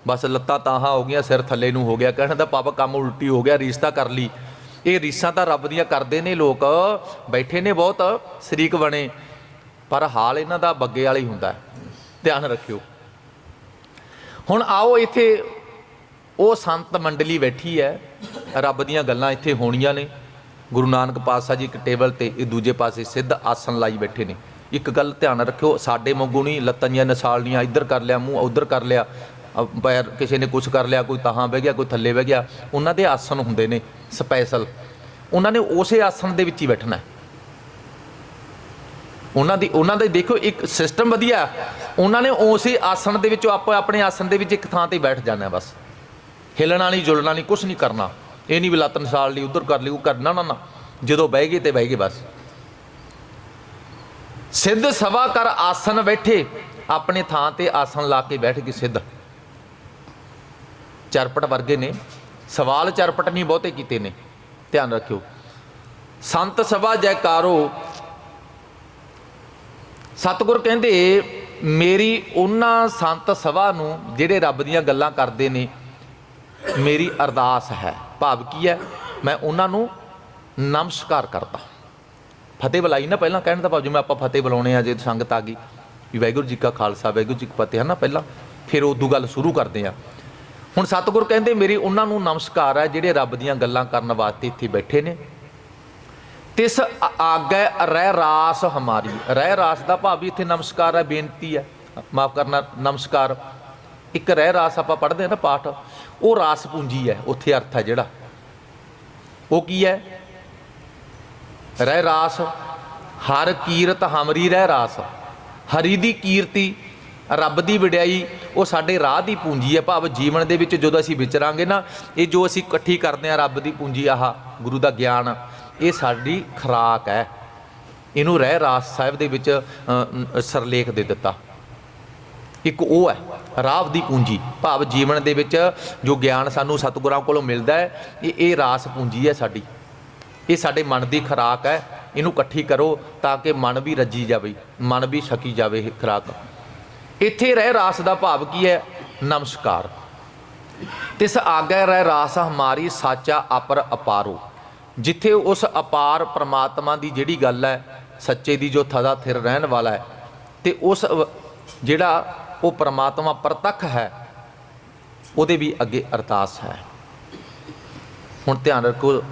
ਬਸ ਲੱਤਾਂ ਤਾਹਾਂ ਹੋ ਗਈਆਂ, ਸਿਰ ਥੱਲੇ ਨੂੰ ਹੋ ਗਿਆ। ਕਹਿਣ ਦਾ ਪਾਪਾ ਕੰਮ ਉਲਟੀ ਹੋ ਗਿਆ, ਰੀਸ ਤਾਂ ਕਰ ਲਈ। ਇਹ ਰੀਸਾਂ ਤਾਂ ਰੱਬ ਦੀਆਂ ਕਰਦੇ ਨੇ ਲੋਕ। ਬੈਠੇ ਨੇ ਬਹੁਤ, ਸ਼ਰੀਕ ਬਣੇ। ਪਰ ਹਾਲ ਇਹਨਾਂ ਦਾ ਬੱਗੇ ਵਾਲਾ ਹੀ ਹੁੰਦਾ ਧਿਆਨ ਰੱਖਿਓ। ਹੁਣ ਆਓ ਇੱਥੇ, ਉਹ ਸੰਤ ਮੰਡਲੀ ਬੈਠੀ ਹੈ। ਰੱਬ ਦੀਆਂ ਗੱਲਾਂ ਇੱਥੇ ਹੋਣੀਆਂ ਨੇ। ਗੁਰੂ ਨਾਨਕ ਪਾਤਸ਼ਾਹ ਜੀ ਇੱਕ ਟੇਬਲ ਤੇ ਇਹ ਦੂਜੇ ਪਾਸੇ ਸਿੱਧ ਆਸਣ ਲਾਈ ਬੈਠੇ ਨੇ। ਇੱਕ ਗੱਲ ਧਿਆਨ ਰੱਖਿਓ, ਸਾਡੇ ਵਾਂਗੂ ਨਹੀਂ, ਲੱਤਾਂ ਦੀਆਂ ਨਸਾਲਣੀਆਂ ਇੱਧਰ ਕਰ ਲਿਆ, ਮੂੰਹ ਉੱਧਰ ਕਰ ਲਿਆ ਪੈਰ ਕਿਸੇ ਨੇ ਕੁਝ ਕਰ ਲਿਆ, ਕੋਈ ਤਾਹਾਂ ਬਹਿ ਗਿਆ, ਕੋਈ ਥੱਲੇ ਬਹਿ ਗਿਆ, ਉਹਨਾਂ ਦੇ ਆਸਣ ਹੁੰਦੇ ਨੇ ਸਪੈਸ਼ਲ। ਉਹਨਾਂ ਨੇ ਉਸੇ ਆਸਣ ਦੇ ਵਿੱਚ ਹੀ ਬੈਠਣਾ ਹੈ। ਉਹਨਾਂ ਦੀ, ਉਹਨਾਂ ਦੇ ਦੇਖੋ ਇੱਕ ਸਿਸਟਮ ਵਧੀਆ। ਉਹਨਾਂ ਨੇ ਉਸੇ ਆਸਣ ਦੇ ਵਿੱਚੋਂ ਆਪਾਂ ਆਪਣੇ ਆਸਣ ਦੇ ਵਿੱਚ ਇੱਕ ਥਾਂ ਤੇ ਬੈਠ ਜਾਣਾ ਬਸ। ਹਿੱਲਣਾ ਨਹੀਂ ਜੁਲਣਾ ਨਹੀਂ ਕੁਝ ਨਹੀਂ ਕਰਨਾ। ਇਹ ਨਹੀਂ ਵੀ ਲੱਤ ਨਸਾਲ ਲਈ, ਉਧਰ ਕਰ ਲਈ, ਉਹ ਕਰਨਾ ਨਾ ਨਾ। ਜਦੋਂ ਬਹਿ ਗਏ ਤੇ ਬਹਿ ਗਏ ਬਸ। ਸਿੱਧ ਸਵਾ ਕਰ ਆਸਨ ਬੈਠੇ, ਆਪਣੇ ਥਾਂ ਤੇ ਆਸਨ ਲਾ ਕੇ ਬੈਠ ਗਏ ਸਿੱਧ। ਚਰਪਟ ਵਰਗੇ ਨੇ। ਸਵਾਲ ਚਰਪਟ ਨਹੀਂ, ਬਹੁਤੇ ਕੀਤੇ ਨੇ। ਧਿਆਨ ਰੱਖਿਓ। ਸੰਤ ਸਭਾ ਜੈਕਾਰੋ, ਸਤਿਗੁਰ ਕਹਿੰਦੇ, ਮੇਰੀ ਉਹਨਾਂ ਸੰਤ ਸਭਾ ਨੂੰ, ਜਿਹੜੇ ਰੱਬ ਦੀਆਂ ਗੱਲਾਂ ਕਰਦੇ ਨੇ ਮੇਰੀ ਅਰਦਾਸ ਹੈ। ਭਾਵ ਕੀ ਹੈ? ਮੈਂ ਉਹਨਾਂ ਨੂੰ ਨਮਸਕਾਰ ਕਰਦਾ। ਫਤਿਹ ਬੁਲਾਈ ਨਾ ਪਹਿਲਾਂ ਕਹਿਣ ਦਾ ਭਾਵ, ਜਿਵੇਂ ਆਪਾਂ ਫਤਿਹ ਬੁਲਾਉਣੇ ਆ, ਜੇ ਸੰਗਤ ਆ ਗਈ, ਵੀ ਵਾਹਿਗੁਰੂ ਜੀ ਕਾ ਖਾਲਸਾ, ਵਾਹਿਗੁਰੂ ਜੀ ਕੀ ਫਤਿਹ ਹੈ ਨਾ ਪਹਿਲਾਂ, ਫਿਰ ਉਦੋਂ ਗੱਲ ਸ਼ੁਰੂ ਕਰਦੇ ਆ। ਹੁਣ ਸਤਿਗੁਰ ਕਹਿੰਦੇ, ਮੇਰੀ ਉਹਨਾਂ ਨੂੰ ਨਮਸਕਾਰ ਹੈ, ਜਿਹੜੇ ਰੱਬ ਦੀਆਂ ਗੱਲਾਂ ਕਰਨ ਵਾਸਤੇ ਇੱਥੇ ਬੈਠੇ ਨੇ। ਤਿਸ ਆ- ਆਗੈ ਰਹਿ ਰਾਸ ਹਮਾਰੀ। ਰਹਿ ਰਾਸ ਦਾ ਭਾਵ ਵੀ ਇੱਥੇ ਨਮਸਕਾਰ ਹੈ, ਬੇਨਤੀ ਹੈ। ਮਾਫ ਕਰਨਾ, ਨਮਸਕਾਰ। ਇੱਕ ਰਹਿ ਰਾਸ ਆਪਾਂ ਪੜ੍ਹਦੇ ਆ ਨਾ ਪਾਠ। ਉਹ ਰਾਸ ਪੂੰਜੀ ਹੈ, ਉੱਥੇ ਅਰਥ ਹੈ ਜਿਹੜਾ। ਉਹ ਕੀ ਹੈ? ਰਹਿ ਰਾਸ, ਹਰ ਕੀਰਤ ਹਮਰੀ ਰਹਿ ਰਾਸ। ਹਰੀ ਦੀ ਕੀਰਤੀ, ਰੱਬ ਦੀ ਵਡਿਆਈ, ਉਹ ਸਾਡੇ ਰਾਹ ਦੀ ਪੂੰਜੀ ਹੈ। ਭਾਵ ਜੀਵਨ ਦੇ ਵਿੱਚ ਜਦੋਂ ਅਸੀਂ ਵਿਚਰਾਂਗੇ ਨਾ, ਇਹ ਜੋ ਅਸੀਂ ਇਕੱਠੀ ਕਰਦੇ ਆ ਰੱਬ ਦੀ ਪੂੰਜੀ, ਆਹ ਗੁਰੂ ਦਾ ਗਿਆਨ, ਇਹ ਸਾਡੀ ਖਰਾਕ ਹੈ। ਇਹਨੂੰ ਰਹਿ ਰਾਸ ਸਾਹਿਬ ਦੇ ਵਿੱਚ ਸਰਲੇਖ ਦੇ ਦਿੱਤਾ। ਇੱਕ ਉਹ ਹੈ ਰਾਹ ਦੀ ਪੂੰਜੀ। ਭਾਵ ਜੀਵਨ ਦੇ ਵਿੱਚ ਜੋ ਗਿਆਨ ਸਾਨੂੰ ਸਤਿਗੁਰਾਂ ਕੋਲੋਂ ਮਿਲਦਾ ਹੈ, ਇਹ ਇਹ ਰਾਸ ਪੂੰਜੀ ਹੈ ਸਾਡੀ। ਇਹ ਸਾਡੇ ਮਨ ਦੀ ਖੁਰਾਕ ਹੈ। ਇਹਨੂੰ ਇਕੱਠੀ ਕਰੋ ਤਾਂ ਕਿ ਮਨ ਵੀ ਰੱਜੀ ਜਾਵੇ, ਮਨ ਵੀ ਛਕੀ ਜਾਵੇ ਇਹ ਖੁਰਾਕ। ਇੱਥੇ ਰਹਿ ਰਾਸ ਦਾ ਭਾਵ ਕੀ ਹੈ? ਨਮਸਕਾਰ। ਤਿਸ ਆਗੈ ਰਹਿ ਰਾਸ ਹਮਾਰੀ ਸਾਚਾ ਅਪਰ ਅਪਾਰੋ। ਜਿੱਥੇ ਉਸ ਅਪਾਰ ਪ੍ਰਮਾਤਮਾ ਦੀ ਜਿਹੜੀ ਗੱਲ ਹੈ, ਸੱਚੇ ਦੀ ਜੋ ਥਦਾ ਥਿਰ ਰਹਿਣ ਵਾਲਾ ਹੈ, ਤੇ ਉਸ ਜਿਹੜਾ ਉਹ ਪਰਮਾਤਮਾ ਪ੍ਰਤੱਖ ਹੈ, ਉਹਦੇ ਵੀ ਅੱਗੇ ਅਰਦਾਸ ਹੈ। ਹੁਣ ਧਿਆਨ ਰੱਖੋ,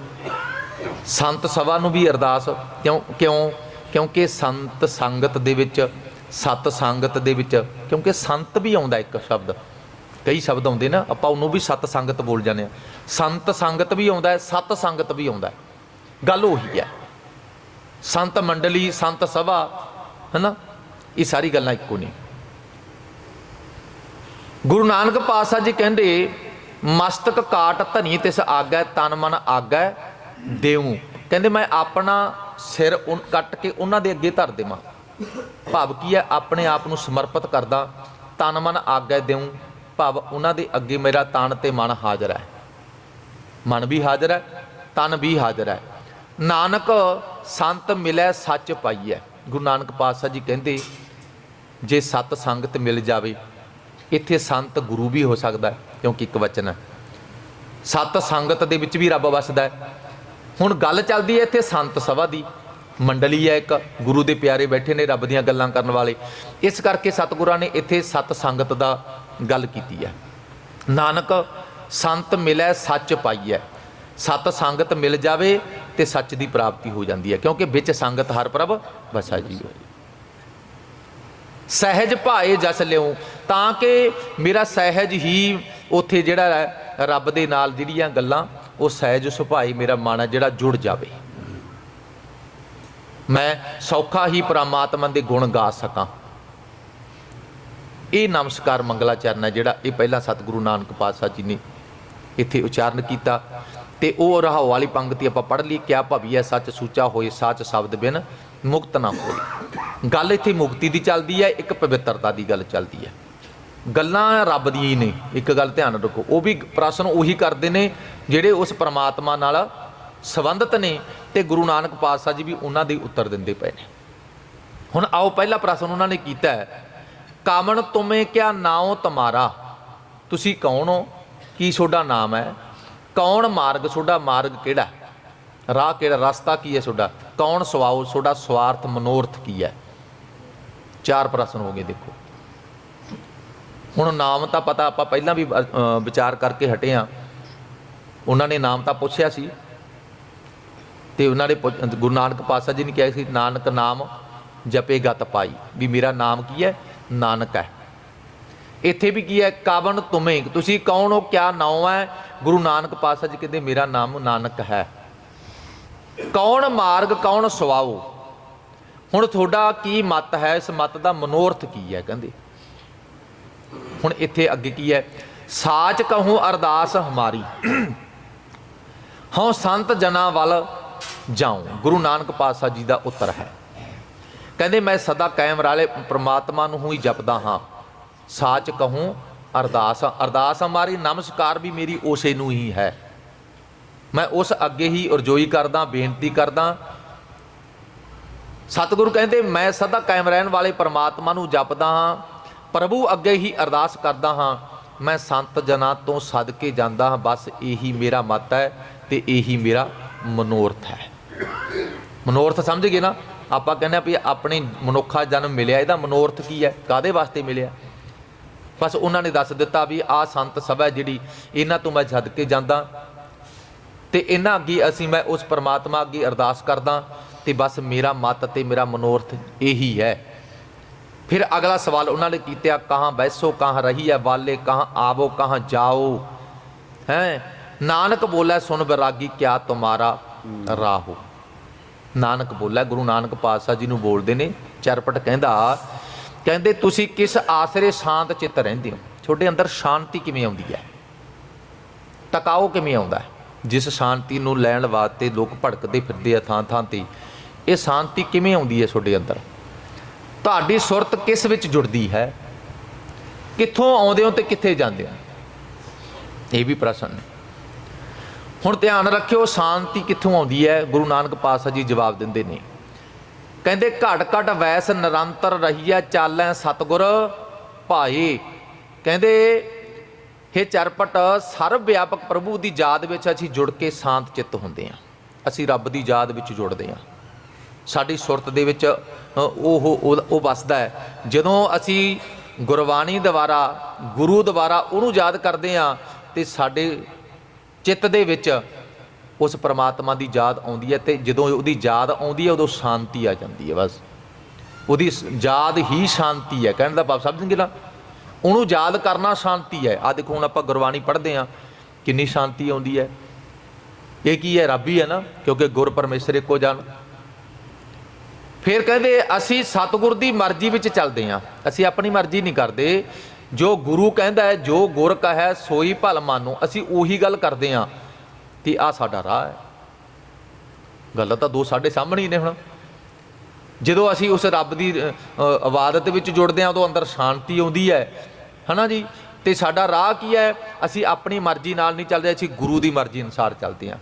ਸੰਤ ਸਭਾ ਨੂੰ ਵੀ ਅਰਦਾਸ ਕਿਉਂ ਕਿਉਂ, ਕਿਉਂਕਿ ਸੰਤ ਸੰਗਤ ਦੇ ਵਿੱਚ, ਸਤ ਸੰਗਤ ਦੇ ਵਿੱਚ, ਕਿਉਂਕਿ ਸੰਤ ਵੀ ਆਉਂਦਾ ਇੱਕ ਸ਼ਬਦ। ਕਈ ਸ਼ਬਦ ਆਉਂਦੇ ਨਾ, ਆਪਾਂ ਉਹਨੂੰ ਵੀ ਸਤ ਸੰਗਤ ਬੋਲ ਜਾਂਦੇ ਆ ਸੰਤ ਸੰਗਤ ਵੀ ਆਉਂਦਾ ਹੈ, ਸਤ ਸੰਗਤ ਵੀ ਆਉਂਦਾ ਗੱਲ ਉਹੀ ਹੈ। ਸੰਤ ਮੰਡਲੀ, ਸੰਤ ਸਭਾ, ਹੈਨਾ? ਇਹ ਸਾਰੀ ਗੱਲਾਂ ਇੱਕੋ ਨਹੀਂ ਗੁਰੂ ਨਾਨਕ ਪਾਤਸ਼ਾਹ ਜੀ ਕਹਿੰਦੇ, ਮਸਤਕ ਕਾਟ ਧਨੀ ਤਿਸ ਆਗੈ, ਤਨ ਮਨ ਆਗੈ ਦੇਉ ਕਹਿੰਦੇ, ਮੈਂ ਆਪਣਾ ਸਿਰ ਕੱਟ ਕੇ ਉਹਨਾਂ ਦੇ ਅੱਗੇ ਧਰ ਦੇਵਾਂ। ਭਾਵ ਕੀ ਹੈ, ਆਪਣੇ ਆਪ ਨੂੰ ਸਮਰਪਿਤ ਕਰਦਾ, ਤਨ ਮਨ ਆਗੈ ਦੇਉ ਭਾਵ ਉਹਨਾਂ ਦੇ ਅੱਗੇ ਮੇਰਾ ਤਨ ਤੇ ਮਨ ਹਾਜ਼ਰ ਹੈ। ਮਨ ਵੀ ਹਾਜ਼ਰ ਹੈ, ਤਨ ਵੀ ਹਾਜ਼ਰ ਹੈ। ਨਾਨਕ ਸੰਤ ਮਿਲੈ ਸੱਚ ਪਾਈਐ। ਗੁਰੂ ਨਾਨਕ ਪਾਤਸ਼ਾਹ ਜੀ ਕਹਿੰਦੇ, ਜੇ ਸਤ ਸੰਗਤ ਮਿਲ ਜਾਵੇ ਇੱਥੇ ਸੰਤ ਗੁਰੂ ਵੀ ਹੋ ਸਕਦਾ ਕਿਉਂਕਿ ਇੱਕ ਵਚਨ ਹੈ। ਸਤ ਸੰਗਤ ਦੇ ਵਿੱਚ ਵੀ ਰੱਬ ਵੱਸਦਾ ਹੈ। ਹੁਣ ਗੱਲ ਚੱਲਦੀ ਹੈ ਇੱਥੇ ਸੰਤ ਸਭਾ ਦੀ। ਮੰਡਲੀ ਹੈ ਇੱਕ, ਗੁਰੂ ਦੇ ਪਿਆਰੇ ਬੈਠੇ ਨੇ ਰੱਬ ਦੀਆਂ ਗੱਲਾਂ ਕਰਨ ਵਾਲੇ। ਇਸ ਕਰਕੇ ਸਤਿਗੁਰਾਂ ਨੇ ਇੱਥੇ ਸਤ ਸੰਗਤ ਦਾ ਗੱਲ ਕੀਤੀ ਹੈ। ਨਾਨਕ, ਸੰਤ ਮਿਲੈ ਸੱਚ ਪਾਈਐ। ਸਤ ਸੰਗਤ ਮਿਲ ਜਾਵੇ ਤੇ ਸੱਚ ਦੀ ਪ੍ਰਾਪਤੀ ਹੋ ਜਾਂਦੀ ਹੈ, ਕਿਉਂਕਿ ਵਿੱਚ ਸੰਗਤ ਹਰ ਪ੍ਰਭ ਵਸਾ ਜੀ ਹੋਏ ਸਹਿਜ ਭਾਏ ਜਸ ਲਿਓ ਤਾਂ ਕਿ ਮੇਰਾ ਸਹਿਜ ਹੀ ਉੱਥੇ ਜਿਹੜਾ ਰੱਬ ਦੇ ਨਾਲ ਜਿਹੜੀਆਂ ਗੱਲਾਂ, ਉਹ ਸਹਿਜ ਸੁਭਾਈ ਮੇਰਾ ਮਨ ਹੈ, ਜਿਹੜਾ ਜੁੜ ਜਾਵੇ। ਮੈਂ ਸੌਖਾ ਹੀ ਪ੍ਰਮਾਤਮਾ ਦੇ ਗੁਣ ਗਾ ਸਕਾਂ। ਇਹ ਨਮਸਕਾਰ ਮੰਗਲਾਚਰਨ ਹੈ, ਜਿਹੜਾ ਇਹ ਪਹਿਲਾਂ ਸਤਿਗੁਰੂ ਨਾਨਕ ਪਾਤਸ਼ਾਹ ਜੀ ਨੇ ਇੱਥੇ ਉਚਾਰਨ ਕੀਤਾ। ਤੇ ਉਹ ਰਹਾਉ ਵਾਲੀ ਪੰਕਤੀ ਆਪਾਂ ਪੜ੍ਹ ਲਈ, ਕਿਆ ਭਵੀਐ ਸੱਚ ਸੂਚਾ ਹੋਏ, ਸੱਚ ਸ਼ਬਦ ਬਿਨ ਮੁਕਤ ਨਾ ਹੋਏ ਗੱਲ ਇੱਥੇ ਮੁਕਤੀ ਦੀ ਚੱਲਦੀ ਹੈ, ਇੱਕ ਪਵਿੱਤਰਤਾ ਦੀ ਗੱਲ ਚੱਲਦੀ ਹੈ। ਗੱਲਾਂ ਰੱਬ ਦੀ ਹੀ ਨੇ, ਇੱਕ ਗੱਲ ਧਿਆਨ ਰੱਖੋ। ਉਹ ਵੀ ਪ੍ਰਸ਼ਨ ਉਹੀ ਕਰਦੇ ਨੇ, ਜਿਹੜੇ ਉਸ ਪ੍ਰਮਾਤਮਾ ਨਾਲ ਸੰਬੰਧਿਤ ਨੇ ਤੇ ਗੁਰੂ ਨਾਨਕ ਪਾਤਸ਼ਾਹ ਜੀ ਵੀ ਉਹਨਾਂ ਦੇ ਉੱਤਰ ਦਿੰਦੇ ਪਏ ਨੇ। ਹੁਣ ਆਓ, ਪਹਿਲਾ ਪ੍ਰਸ਼ਨ ਉਹਨਾਂ ਨੇ ਕੀਤਾ ਹੈ, ਕਾਮਣ ਤੁਮੇ ਕਿਆ ਨਾਉ ਤੁਮਾਰਾ? ਤੁਸੀਂ ਕੌਣ ਹੋ? ਕੀ ਤੁਹਾਡਾ ਨਾਮ ਹੈ? ਕੌਣ ਮਾਰਗ, ਤੁਹਾਡਾ ਮਾਰਗ ਕਿਹੜਾ? ਰਾਹ ਕਿਹੜਾ, ਰਸਤਾ ਕੀ ਹੈ ਤੁਹਾਡਾ? ਕੌਣ ਸਵਾਉ? ਤੁਹਾਡਾ ਸਵਾਰਥ, ਮਨੋਰਥ ਕੀ ਹੈ? ਚਾਰ ਪ੍ਰਸ਼ਨ ਹੋ ਗਏ, ਦੇਖੋ। ਹੁਣ ਨਾਮ ਤਾਂ ਪਤਾ, ਆਪਾਂ ਪਹਿਲਾਂ ਵੀ ਵਿਚਾਰ ਕਰਕੇ ਹਟੇ ਆ ਉਹਨਾਂ ਨੇ ਨਾਮ ਤਾਂ ਪੁੱਛਿਆ ਸੀ। ਤੇ ਉਹਨਾਂ ਨੇ ਪੁੱਛ- ਗੁਰੂ ਨਾਨਕ ਪਾਤਸ਼ਾਹ ਜੀ ਨੇ ਕਿਹਾ ਸੀ, ਨਾਨਕ ਨਾਮ ਜਪੇ ਗਤ ਪਾਈ ਵੀ ਮੇਰਾ ਨਾਮ ਕੀ ਹੈ? ਨਾਨਕ ਹੈ। ਇੱਥੇ ਵੀ ਕੀ ਹੈ? ਕਾਵਨ ਤੁਮੇ। ਤੁਸੀਂ ਕੌਣ ਹੋ? ਕਿਆ ਨਾਮ ਹੈ? ਗੁਰੂ ਨਾਨਕ ਪਾਤਸ਼ਾਹ ਜੀ ਕਹਿੰਦੇ, ਮੇਰਾ ਨਾਮ ਨਾਨਕ ਹੈ। ਕੌਣ ਮਾਰਗ, ਕੌਣ ਸਵਾਉ ਹੁਣ ਤੁਹਾਡਾ ਕੀ ਮਤ ਹੈ? ਇਸ ਮਤ ਦਾ ਮਨੋਰਥ ਕੀ ਹੈ? ਕਹਿੰਦੇ। ਹੁਣ ਇੱਥੇ ਅੱਗੇ ਕੀ ਹੈ? ਸਾਚ ਕਹੂੰ ਅਰਦਾਸ ਹਮਾਰੀ। ਹਉ ਸੰਤ ਜਨਾਂ ਵੱਲ ਜਾਉ। ਗੁਰੂ ਨਾਨਕ ਪਾਤਸ਼ਾਹ ਜੀ ਦਾ ਉੱਤਰ ਹੈ। ਕਹਿੰਦੇ, ਮੈਂ ਸਦਾ ਕਾਇਮ ਵਾਲੇ ਪ੍ਰਮਾਤਮਾ ਨੂੰ ਹੀ ਜਪਦਾ ਹਾਂ। ਸਾਚ ਕਹੂੰ ਅਰਦਾਸ ਅਰਦਾਸ ਹਮਾਰੀ। ਨਮਸਕਾਰ ਵੀ ਮੇਰੀ ਉਸੇ ਨੂੰ ਹੀ ਹੈ। ਮੈਂ ਉਸ ਅੱਗੇ ਹੀ ਅਰਜ਼ੋਈ ਕਰਦਾ, ਬੇਨਤੀ ਕਰਦਾ। ਸਤਿਗੁਰੂ ਕਹਿੰਦੇ, ਮੈਂ ਸਦਾ ਕਾਇਮ ਰਹਿਣ ਵਾਲੇ ਪਰਮਾਤਮਾ ਨੂੰ ਜਪਦਾ ਹਾਂ, ਪ੍ਰਭੂ ਅੱਗੇ ਹੀ ਅਰਦਾਸ ਕਰਦਾ ਹਾਂ, ਮੈਂ ਸੰਤ ਜਨਾਂ ਤੋਂ ਸਦਕੇ ਜਾਂਦਾ ਹਾਂ, ਬਸ ਇਹੀ ਮੇਰਾ ਮਤ ਹੈ ਤੇ ਇਹੀ ਮੇਰਾ ਮਨੋਰਥ ਹੈ। ਮਨੋਰਥ ਸਮਝ ਗਏ ਨਾ? ਆਪਾਂ ਕਹਿੰਦੇ ਆ ਵੀ ਆਪਣੇ ਮਨੁੱਖਾ ਜਨਮ ਮਿਲਿਆ, ਇਹਦਾ ਮਨੋਰਥ ਕੀ ਹੈ? ਕਾਦੇ ਵਾਸਤੇ ਮਿਲਿਆ? ਬਸ ਉਹਨਾਂ ਨੇ ਦੱਸ ਦਿੱਤਾ ਵੀ ਆਹ ਸੰਤ ਸਭਾ ਹੈ ਜਿਹੜੀ, ਇਹਨਾਂ ਤੋਂ ਮੈਂ ਸਦਕੇ ਜਾਂਦਾ ਤੇ ਇਹਨਾਂ ਅੱਗੇ ਅਸੀਂ ਮੈਂ ਉਸ ਪਰਮਾਤਮਾ ਅੱਗੇ ਅਰਦਾਸ ਕਰਦਾ ਤੇ ਬਸ ਮੇਰਾ ਮਤ ਤੇ ਮੇਰਾ ਮਨੋਰਥ ਇਹੀ ਹੈ। ਫਿਰ ਅਗਲਾ ਸਵਾਲ ਉਹਨਾਂ ਨੇ ਕੀਤਾ, ਕਹਾਂ ਬੈਸੋ ਕਹਾਂ ਰਹੀ ਹੈ ਵਾਲੇ, ਕਹਾਂ ਆਵੋ, ਕਹਾਂ ਜਾਓ? ਹੈ? ਨਾਨਕ ਬੋਲੇ, ਸੁਣ ਬਰਾਗੀ, ਕਿਆ ਤੁਮਾਰਾ ਰਾਹੋ? ਨਾਨਕ ਬੋਲੇ, ਗੁਰੂ ਨਾਨਕ ਪਾਤਸ਼ਾਹ ਜੀ ਨੂੰ ਬੋਲਦੇ ਨੇ, ਚਰਪਟ ਕਹਿੰਦਾ, ਕਹਿੰਦੇ ਤੁਸੀਂ ਕਿਸ ਆਸਰੇ ਸ਼ਾਂਤ ਚਿੱਤ ਰਹਿੰਦੇ ਹੋ? ਤੁਹਾਡੇ ਅੰਦਰ ਸ਼ਾਂਤੀ ਕਿਵੇਂ ਆਉਂਦੀ ਹੈ? ਟਿਕਾਓ ਕਿਵੇਂ ਆਉਂਦਾ ਹੈ? ਜਿਸ ਸ਼ਾਂਤੀ ਨੂੰ ਲੈਣ ਵਾਸਤੇ ਲੋਕ ਭੜਕਦੇ ਫਿਰਦੇ ਆ ਥਾਂ ਥਾਂ ਤੇ, ਇਹ ਸ਼ਾਂਤੀ ਕਿਵੇਂ ਆਉਂਦੀ ਹੈ ਤੁਹਾਡੇ ਅੰਦਰ? ਤੁਹਾਡੀ ਸੁਰਤ ਕਿਸ ਵਿੱਚ ਜੁੜਦੀ ਹੈ? ਕਿੱਥੋਂ ਆਉਂਦੇ ਹੋ ਤੇ ਕਿੱਥੇ ਜਾਂਦੇ ਹੋ? ਇਹ ਵੀ ਪ੍ਰਸ਼ਨ ਹੈ ਹੁਣ ਧਿਆਨ ਰੱਖਿਓ, ਸ਼ਾਂਤੀ ਕਿੱਥੋਂ ਆਉਂਦੀ ਹੈ? ਗੁਰੂ ਨਾਨਕ ਪਾਤਸ਼ਾਹ ਜੀ ਜਵਾਬ ਦਿੰਦੇ ਨੇ। ਕਹਿੰਦੇ, ਘਟ ਘਟ ਵੈਸ ਨਿਰੰਤਰ ਰਹੀਆ ਚਾਲੈ ਸਤਗੁਰ ਭਾਏ। ਕਹਿੰਦੇ हे ਚਰਪਟ, ਸਰਵ ਵਿਆਪਕ ਪ੍ਰਭੂ ਦੀ ਯਾਦ ਵਿੱਚ ਅਸੀਂ ਜੁੜ ਕੇ ਸ਼ਾਂਤ ਚਿੱਤ ਹੁੰਦੇ ਹਾਂ। ਅਸੀਂ ਰੱਬ ਦੀ ਯਾਦ ਵਿੱਚ ਜੁੜਦੇ ਹਾਂ। ਸਾਡੀ ਸੁਰਤ ਦੇ ਵਿੱਚ ਉਹ ਉਹ ਉਹ ਵਸਦਾ ਹੈ। ਜਦੋਂ ਅਸੀਂ ਗੁਰਬਾਣੀ ਦੁਆਰਾ, ਗੁਰੂ ਦੁਆਰਾ ਉਹਨੂੰ ਯਾਦ ਕਰਦੇ ਹਾਂ, ਤੇ ਸਾਡੇ ਚਿੱਤ ਦੇ ਵਿੱਚ ਉਸ ਪ੍ਰਮਾਤਮਾ ਦੀ ਯਾਦ ਆਉਂਦੀ ਹੈ ਤੇ ਜਦੋਂ ਉਹਦੀ ਯਾਦ ਆਉਂਦੀ ਹੈ, ਉਦੋਂ ਸ਼ਾਂਤੀ ਆ ਜਾਂਦੀ ਹੈ ਬਸ। ਉਹਦੀ ਸ- ਯਾਦ ਹੀ ਸ਼ਾਂਤੀ ਹੈ। ਕਹਿਣ ਦਾ ਭਾਵ ਸਮਝਣਗੇ ਨਾ? ਉਹਨੂੰ ਯਾਦ ਕਰਨਾ ਸ਼ਾਂਤੀ ਹੈ। ਆ ਦੇਖੋ, ਹੁਣ ਆਪਾਂ ਗੁਰਬਾਣੀ ਪੜ੍ਹਦੇ ਹਾਂ, ਕਿੰਨੀ ਸ਼ਾਂਤੀ ਆਉਂਦੀ ਹੈ। ਇਹ ਕੀ ਹੈ? ਰੱਬ ਹੀ ਹੈ ਨਾ, ਕਿਉਂਕਿ ਗੁਰ ਪਰਮੇਸ਼ਰ ਇੱਕੋ ਜਨ। ਫਿਰ ਕਹਿੰਦੇ, ਅਸੀਂ ਸਤਿਗੁਰ ਦੀ ਮਰਜ਼ੀ ਵਿੱਚ ਚੱਲਦੇ ਹਾਂ। ਅਸੀਂ ਆਪਣੀ ਮਰਜ਼ੀ ਨਹੀਂ ਕਰਦੇ। ਜੋ ਗੁਰੂ ਕਹਿੰਦਾ ਹੈ, ਜੋ ਗੁਰ ਕਹੈ, ਸੋਈ ਭਲ ਮਾਨੋ। ਅਸੀਂ ਉਹੀ ਗੱਲ ਕਰਦੇ ਹਾਂ। ਤੇ ਆ ਸਾਡਾ ਰਾਹ ਹੈ। ਗੱਲ ਤਾਂ ਦੋ ਸਾਡੇ ਸਾਹਮਣੇ ਹੀ ਨੇ ਹੁਣ। ਜਦੋਂ ਅਸੀਂ ਉਸ ਰੱਬ ਦੀ ਇਬਾਦਤ ਵਿੱਚ ਜੁੜਦੇ ਹਾਂ, ਉਦੋਂ ਅੰਦਰ ਸ਼ਾਂਤੀ ਆਉਂਦੀ ਹੈ। ਹਨਾ ਜੀ? ਤੇ ਸਾਡਾ ਰਾਹ ਕੀ ਹੈ? ਅਸੀਂ ਆਪਣੀ ਮਰਜ਼ੀ ਨਾਲ ਨਹੀਂ ਚੱਲਦੇ, ਅਸੀਂ ਗੁਰੂ ਦੀ ਮਰਜ਼ੀ ਅਨੁਸਾਰ ਚੱਲਦੇ ਹਾਂ।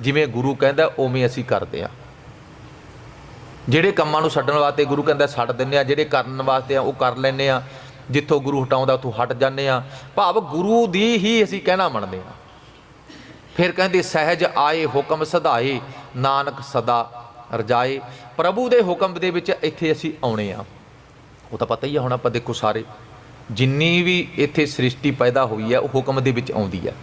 ਜਿਵੇਂ ਗੁਰੂ ਕਹਿੰਦਾ, ਉਵੇਂ ਅਸੀਂ ਕਰਦੇ ਹਾਂ। ਜਿਹੜੇ ਕੰਮਾਂ ਨੂੰ ਛੱਡਣ ਵਾਸਤੇ ਗੁਰੂ ਕਹਿੰਦਾ, ਛੱਡ ਦਿੰਨੇ ਆ ਜਿਹੜੇ ਕਰਨ ਵਾਸਤੇ ਆ ਉਹ ਕਰ ਲੈਨੇ ਆ ਜਿੱਥੋਂ ਗੁਰੂ ਹਟਾਉਂਦਾ, ਉੱਥੋਂ ਹਟ ਜਾਂਦੇ ਆ ਭਾਵ ਗੁਰੂ ਦੀ ਹੀ ਅਸੀਂ ਕਹਿਣਾ ਮੰਨਦੇ ਆ ਫਿਰ ਕਹਿੰਦੇ, ਸਹਿਜ ਆਏ ਹੁਕਮ ਸਦਾਏ ਨਾਨਕ ਸਦਾ ਰਜਾਏ। ਪ੍ਰਭੂ ਦੇ ਹੁਕਮ ਦੇ ਵਿੱਚ ਇੱਥੇ ਅਸੀਂ ਆਉਣੇ ਆ। ਉਹ ਤਾਂ ਪਤਾ ਹੀ ਆ, ਹੁਣ ਆਪਾਂ ਦੇਖੋ ਸਾਰੇ। ਜਿੰਨੀ ਵੀ ਇੱਥੇ ਸ੍ਰਿਸ਼ਟੀ ਪੈਦਾ ਹੋਈ ਹੈ ਉਹ ਹੁਕਮ ਦੇ ਵਿੱਚ ਆਉਂਦੀ ਹੈ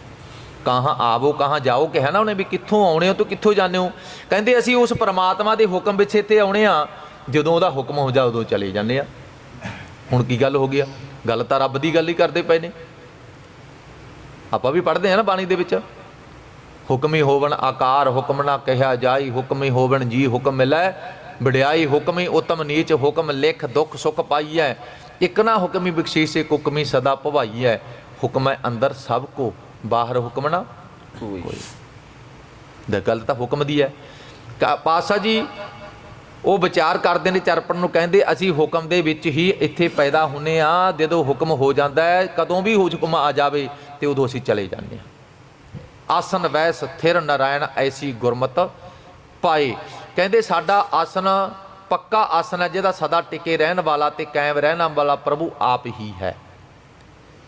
ਕਹਾਂ ਆਵੋ, ਕਹਾਂ ਜਾਓ, ਕਿਹਾ ਨਾ ਉਹਨੇ ਵੀ ਕਿੱਥੋਂ ਆਉਣੇ ਹੋ, ਤੇ ਕਿੱਥੋਂ ਜਾਂਦੇ ਹੋ? ਕਹਿੰਦੇ ਅਸੀਂ ਉਸ ਪ੍ਰਮਾਤਮਾ ਦੇ ਹੁਕਮ ਵਿੱਚ ਇੱਥੇ ਆਉਣੇ ਆ। ਜਦੋਂ ਉਹਦਾ ਹੁਕਮ ਹੋ ਜਾ, ਉਦੋਂ ਚਲੇ ਜਾਂਦੇ ਆ। ਹੁਣ ਕੀ ਗੱਲ ਹੋ ਗਈ ਆ? ਗੱਲ ਤਾਂ ਰੱਬ ਦੀ ਗੱਲ ਹੀ ਕਰਦੇ ਪਏ ਨੇ। ਆਪਾਂ ਵੀ ਪੜ੍ਹਦੇ ਆ ਨਾ ਬਾਣੀ ਦੇ ਵਿੱਚ। ਹੁਕਮੀ ਹੋਵਣ ਆਕਾਰ, ਹੁਕਮ ਨਾ ਕਹਿਆ ਜਾਈ, ਹੁਕਮੀ ਹੋਵਣ ਜੀ, ਹੁਕਮ ਮਿਲੈ। ਵਡਿਆਈ ਹੁਕਮੀ ਉਤਮ ਨੀਚ ਹੁਕਮ ਲਿਖ ਦੁਖ ਸੁਖ ਪਾਈਐ। ਇਕ ਨਾ ਹੁਕਮੀ ਬਖਸ਼ੀਸੇ ਹੁਕਮੀ ਸਦਾ ਭਵਾਈਐ। ਹੁਕਮੈ ਅੰਦਰ ਸਭ ਕੋ, ਬਾਹਰ ਹੁਕਮ ਨਾ ਕੋਈ। ਦਾ ਗੱਲ ਤਾਂ ਹੁਕਮ ਦੀ ਹੈ। ਕਾ- ਪਾਤਸ਼ਾਹ ਜੀ, ਉਹ ਵਿਚਾਰ ਕਰਦੇ ਨੇ ਚਰਪਣ ਨੂੰ, ਕਹਿੰਦੇ ਅਸੀਂ ਹੁਕਮ ਦੇ ਵਿੱਚ ਹੀ ਇੱਥੇ ਪੈਦਾ ਹੁੰਨੇ ਆ, ਜਦੋਂ ਹੁਕਮ ਹੋ ਜਾਂਦਾ ਹੈ, ਕਦੋਂ ਵੀ ਹੁਕਮ ਆ ਜਾਵੇ ਤੇ ਉਦੋਂ ਅਸੀਂ ਚਲੇ ਜਾਂਦੇ ਹਾਂ ਆਸਨ ਵੈਸ ਥਿਰ ਨਰਾਇਣ ਐਸੀ ਗੁਰਮਤ ਪਾਏ। ਕਹਿੰਦੇ ਸਾਡਾ ਆਸਨ ਪੱਕਾ ਆਸਨ ਹੈ, ਜਿਹਦਾ ਸਦਾ ਟਿਕੇ ਰਹਿਣ ਵਾਲਾ ਤੇ ਕਾਇਮ ਰਹਿਣ ਵਾਲਾ ਪ੍ਰਭੂ ਆਪ ਹੀ ਹੈ।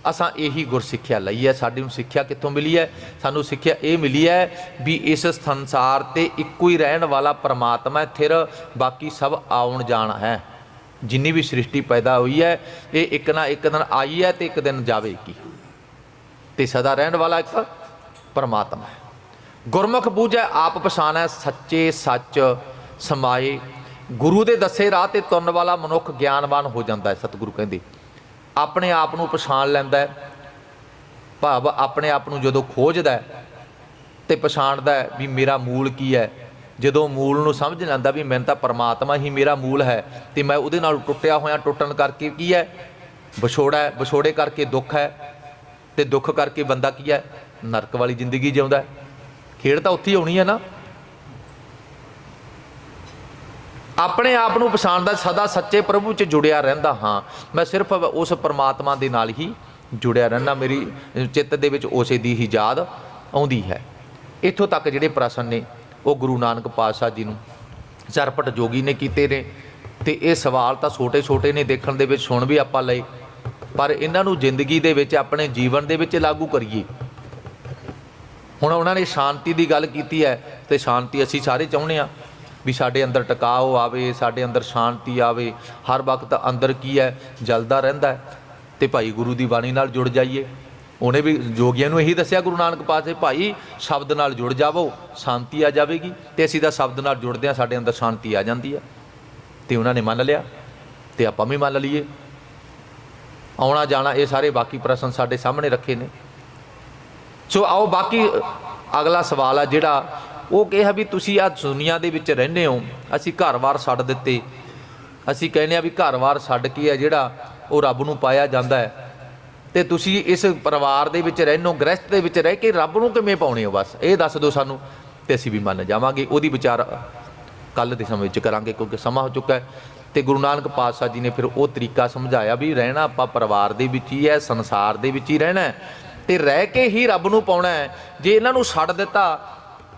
ਅਸਾਂ ਇਹੀ ਗੁਰ ਸਿੱਖਿਆ ਲਈ ਹੈ। ਸਾਡੀ ਨੂੰ ਸਿੱਖਿਆ ਕਿੱਥੋਂ ਮਿਲੀ ਹੈ? ਸਾਨੂੰ ਸਿੱਖਿਆ ਇਹ ਮਿਲੀ ਹੈ ਵੀ ਇਸ ਸੰਸਾਰ ਤੇ ਇੱਕੋ ਹੀ ਰਹਿਣ ਵਾਲਾ ਪਰਮਾਤਮਾ ਥਿਰ ਬਾਕੀ ਸਭ ਆਉਣ ਜਾਣ ਹੈ। ਜਿੰਨੀ ਵੀ ਸ੍ਰਿਸ਼ਟੀ ਪੈਦਾ ਹੋਈ ਹੈ, ਇਹ ਇੱਕ ਨਾ ਇੱਕ ਦਿਨ ਆਈ ਹੈ ਤੇ ਇੱਕ ਦਿਨ ਜਾਵੇਗੀ। ਤੇ ਸਦਾ ਰਹਿਣ ਵਾਲਾ ਇੱਕ ਪਰਮਾਤਮਾ ਹੈ। ਗੁਰਮੁਖ ਬੂਝੈ ਆਪ ਪਛਾਣੈ ਸੱਚੇ ਸੱਚ ਸਮਾਏ। ਗੁਰੂ ਦੇ ਦੱਸੇ ਰਾਹ ਤੇ ਤੁਰਨ ਵਾਲਾ ਮਨੁੱਖ ਗਿਆਨਵਾਨ ਹੋ ਜਾਂਦਾ ਹੈ, ਸਤਿਗੁਰੂ ਕਹਿੰਦੇ। ਆਪਣੇ ਆਪ ਨੂੰ ਪਛਾਣ ਲੈਂਦਾ ਹੈ, ਭਾਵ ਆਪਣੇ ਆਪ ਨੂੰ ਜਦੋਂ ਖੋਜਦਾ ਹੈ ਤੇ ਪਛਾਣਦਾ ਹੈ ਵੀ ਮੇਰਾ ਮੂਲ ਕੀ ਹੈ। ਜਦੋਂ ਮੂਲ ਨੂੰ ਸਮਝ ਲੈਂਦਾ ਵੀ ਮੈਨੂੰ ਤਾਂ ਪਰਮਾਤਮਾ ਹੀ ਮੇਰਾ ਮੂਲ ਹੈ ਤੇ ਮੈਂ ਉਹਦੇ ਨਾਲ ਟੁੱਟਿਆ ਹੋਇਆ, ਟੁੱਟਣ ਕਰਕੇ ਕੀ ਹੈ? ਵਿਛੋੜਾ ਹੈ, ਵਿਛੋੜੇ ਕਰਕੇ ਦੁੱਖ ਹੈ ਤੇ ਦੁੱਖ ਕਰਕੇ ਬੰਦਾ ਕੀ ਹੈ? ਨਰਕ ਵਾਲੀ ਜ਼ਿੰਦਗੀ ਜਿਉਂਦਾ ਹੈ। ਖੇਡ ਤਾਂ ਉੱਥੇ ਹੀ ਹੋਣੀ ਹੈ ਨਾ। ਆਪਣੇ ਆਪ ਨੂੰ ਪਛਾਣਦਾ ਸਦਾ ਸੱਚੇ ਪ੍ਰਭੂ 'ਚ ਜੁੜਿਆ ਰਹਿੰਦਾ ਹਾਂ। ਮੈਂ ਸਿਰਫ ਉਸ ਪਰਮਾਤਮਾ ਦੇ ਨਾਲ ਹੀ ਜੁੜਿਆ ਰਹਿਣਾ ਮੇਰੀ ਚਿੱਤ ਦੇ ਵਿੱਚ ਉਸੇ ਦੀ ਹੀ ਯਾਦ ਆਉਂਦੀ ਹੈ। ਇੱਥੋਂ ਤੱਕ ਜਿਹੜੇ ਪ੍ਰਸ਼ਨ ਨੇ, ਉਹ ਗੁਰੂ ਨਾਨਕ ਪਾਤਸ਼ਾਹ ਜੀ ਨੂੰ ਚਰਪਟ ਜੋਗੀ ਨੇ ਕੀਤੇ ਨੇ ਤੇ ਇਹ ਸਵਾਲ ਤਾਂ ਛੋਟੇ-ਛੋਟੇ ਨੇ ਦੇਖਣ ਦੇ ਵਿੱਚ ਸੁਣ ਵੀ ਆਪਾਂ ਲਏ। ਪਰ ਇਹਨਾਂ ਨੂੰ ਜ਼ਿੰਦਗੀ ਦੇ ਵਿੱਚ, ਆਪਣੇ ਜੀਵਨ ਦੇ ਵਿੱਚ ਲਾਗੂ ਕਰੀਏ। ਹੁਣ ਉਹਨਾਂ ਨੇ ਸ਼ਾਂਤੀ ਦੀ ਗੱਲ ਕੀਤੀ ਹੈ ਤੇ ਸ਼ਾਂਤੀ ਅਸੀਂ ਸਾਰੇ ਚਾਹੁੰਦੇ ਆ ਵੀ ਸਾਡੇ ਅੰਦਰ ਟਿਕਾਓ ਆਵੇ, ਸਾਡੇ ਅੰਦਰ ਸ਼ਾਂਤੀ ਆਵੇ। ਹਰ ਵਕਤ ਅੰਦਰ ਕੀ ਹੈ? ਜਲਦਾ ਰਹਿੰਦਾ ਹੈ ਤੇ ਭਾਈ ਗੁਰੂ ਦੀ ਬਾਣੀ ਨਾਲ ਜੁੜ ਜਾਈਏ। ਉਹਨੇ ਵੀ ਜੋਗੀਆਂ ਨੂੰ ਇਹੀ ਦੱਸਿਆ ਗੁਰੂ ਨਾਨਕ ਪਾਤਸ਼ਾਹ ਭਾਈ, ਸ਼ਬਦ ਨਾਲ ਜੁੜ ਜਾਵੋ, ਸ਼ਾਂਤੀ ਆ ਜਾਵੇਗੀ ਤੇ ਅਸੀਂ ਤਾਂ ਸ਼ਬਦ ਨਾਲ ਜੁੜਦੇ ਆ ਸਾਡੇ ਅੰਦਰ ਸ਼ਾਂਤੀ ਆ ਜਾਂਦੀ ਆ ਤੇ ਉਹਨਾਂ ਨੇ ਮੰਨ ਲਿਆ ਤੇ ਆਪਾਂ ਵੀ ਮੰਨ ਲਈਏ। ਆਉਣਾ ਜਾਣਾ ਇਹ ਸਾਰੇ ਬਾਕੀ ਪ੍ਰਸ਼ਨ ਸਾਡੇ ਸਾਹਮਣੇ ਰੱਖੇ ਨੇ। ਸੋ ਆਓ ਬਾਕੀ ਅਗਲਾ ਸਵਾਲ ਆ ਜਿਹੜਾ ਉਹ ਕਿਹਾ ਵੀ ਤੁਸੀਂ ਆ ਦੁਨੀਆ ਦੇ ਵਿੱਚ ਰਹਿੰਦੇ ਹੋ, ਅਸੀਂ ਘਰ-ਬਾਰ ਛੱਡ ਦਿੱਤੇ। ਅਸੀਂ ਕਹਿੰਦੇ ਆ ਵੀ ਘਰ-ਬਾਰ ਛੱਡ ਕੇ ਆ ਜਿਹੜਾ ਉਹ ਰੱਬ ਨੂੰ ਪਾਇਆ ਜਾਂਦਾ ਹੈ। ਤੇ ਤੁਸੀਂ ਇਸ ਪਰਿਵਾਰ ਦੇ ਵਿੱਚ ਰਹਿੰਦੇ ਗ੍ਰਸਤ ਦੇ ਵਿੱਚ ਰਹਿ ਕੇ ਰੱਬ ਨੂੰ ਕਿਵੇਂ ਪਾਉਣੇ ਹੋ ਬਸ? ਇਹ ਦੱਸ ਦਿਓ ਸਾਨੂੰ ਤੇ ਅਸੀਂ ਵੀ ਮੰਨ ਜਾਵਾਂਗੇ। ਉਹਦੀ ਵਿਚਾਰ ਕੱਲ ਦੇ ਸਮੇਂ ਵਿੱਚ ਕਰਾਂਗੇ ਕਿਉਂਕਿ ਸਮਾਂ ਹੋ ਚੁੱਕਾ ਹੈ। ਤੇ ਗੁਰੂ ਨਾਨਕ ਪਾਤਸ਼ਾਹ ਜੀ ਨੇ ਫਿਰ ਉਹ ਤਰੀਕਾ ਸਮਝਾਇਆ ਵੀ ਰਹਿਣਾ ਆਪਾਂ ਪਰਿਵਾਰ ਦੇ ਵਿੱਚ ਹੀ ਹੈ, ਸੰਸਾਰ ਦੇ ਵਿੱਚ ਹੀ ਰਹਿਣਾ ਹੈ। ਤੇ ਰਹਿ ਕੇ ਹੀ ਰੱਬ ਨੂੰ ਪਾਉਣਾ ਹੈ। ਜੇ ਇਹਨਾਂ ਨੂੰ ਛੱਡ ਦਿੱਤਾ,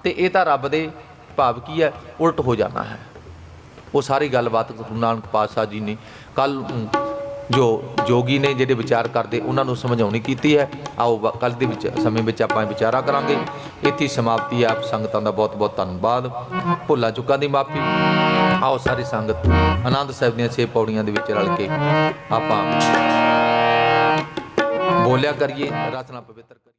ਤੇ ਇਹ ਤਾਂ ਰੱਬ ਦੇ ਭਾਵ ਕੀ ਹੈ? ਉਲਟ ਹੋ ਜਾਣਾ ਹੈ। ਉਹ ਸਾਰੀ ਗੱਲਬਾਤ ਗੁਰੂ ਨਾਨਕ ਪਾਤਸ਼ਾਹ ਜੀ ਨੇ ਕੱਲ ਜੋ ਜੋਗੀ ਨੇ ਜਿਹੜੇ ਵਿਚਾਰ ਕਰਦੇ, ਉਹਨਾਂ ਨੂੰ ਸਮਝਾਉਣੀ ਕੀਤੀ ਹੈ। ਆਓ ਕੱਲ ਦੇ ਵਿੱਚ, ਸਮੇਂ ਵਿੱਚ ਆਪਾਂ ਵਿਚਾਰਾ ਕਰਾਂਗੇ। ਇੱਥੇ ਸਮਾਪਤੀ ਹੈ। ਆਪ ਸੰਗਤਾਂ ਦਾ ਬਹੁਤ ਬਹੁਤ ਧੰਨਵਾਦ। ਭੁੱਲਾਂ ਚੁੱਕਾਂ ਦੀ ਮਾਫੀ। ਆਓ ਸਾਰੀ ਸੰਗਤ, ਆਨੰਦ ਸਾਹਿਬ ਦੀਆਂ ਛੇ ਪੌੜੀਆਂ ਦੇ ਵਿੱਚ ਰਲ ਕੇ ਆਪਾਂ ਬੋਲਿਆ ਕਰੀਏ ਰਚਨਾ ਪਵਿੱਤਰ ਕਰੀਏ।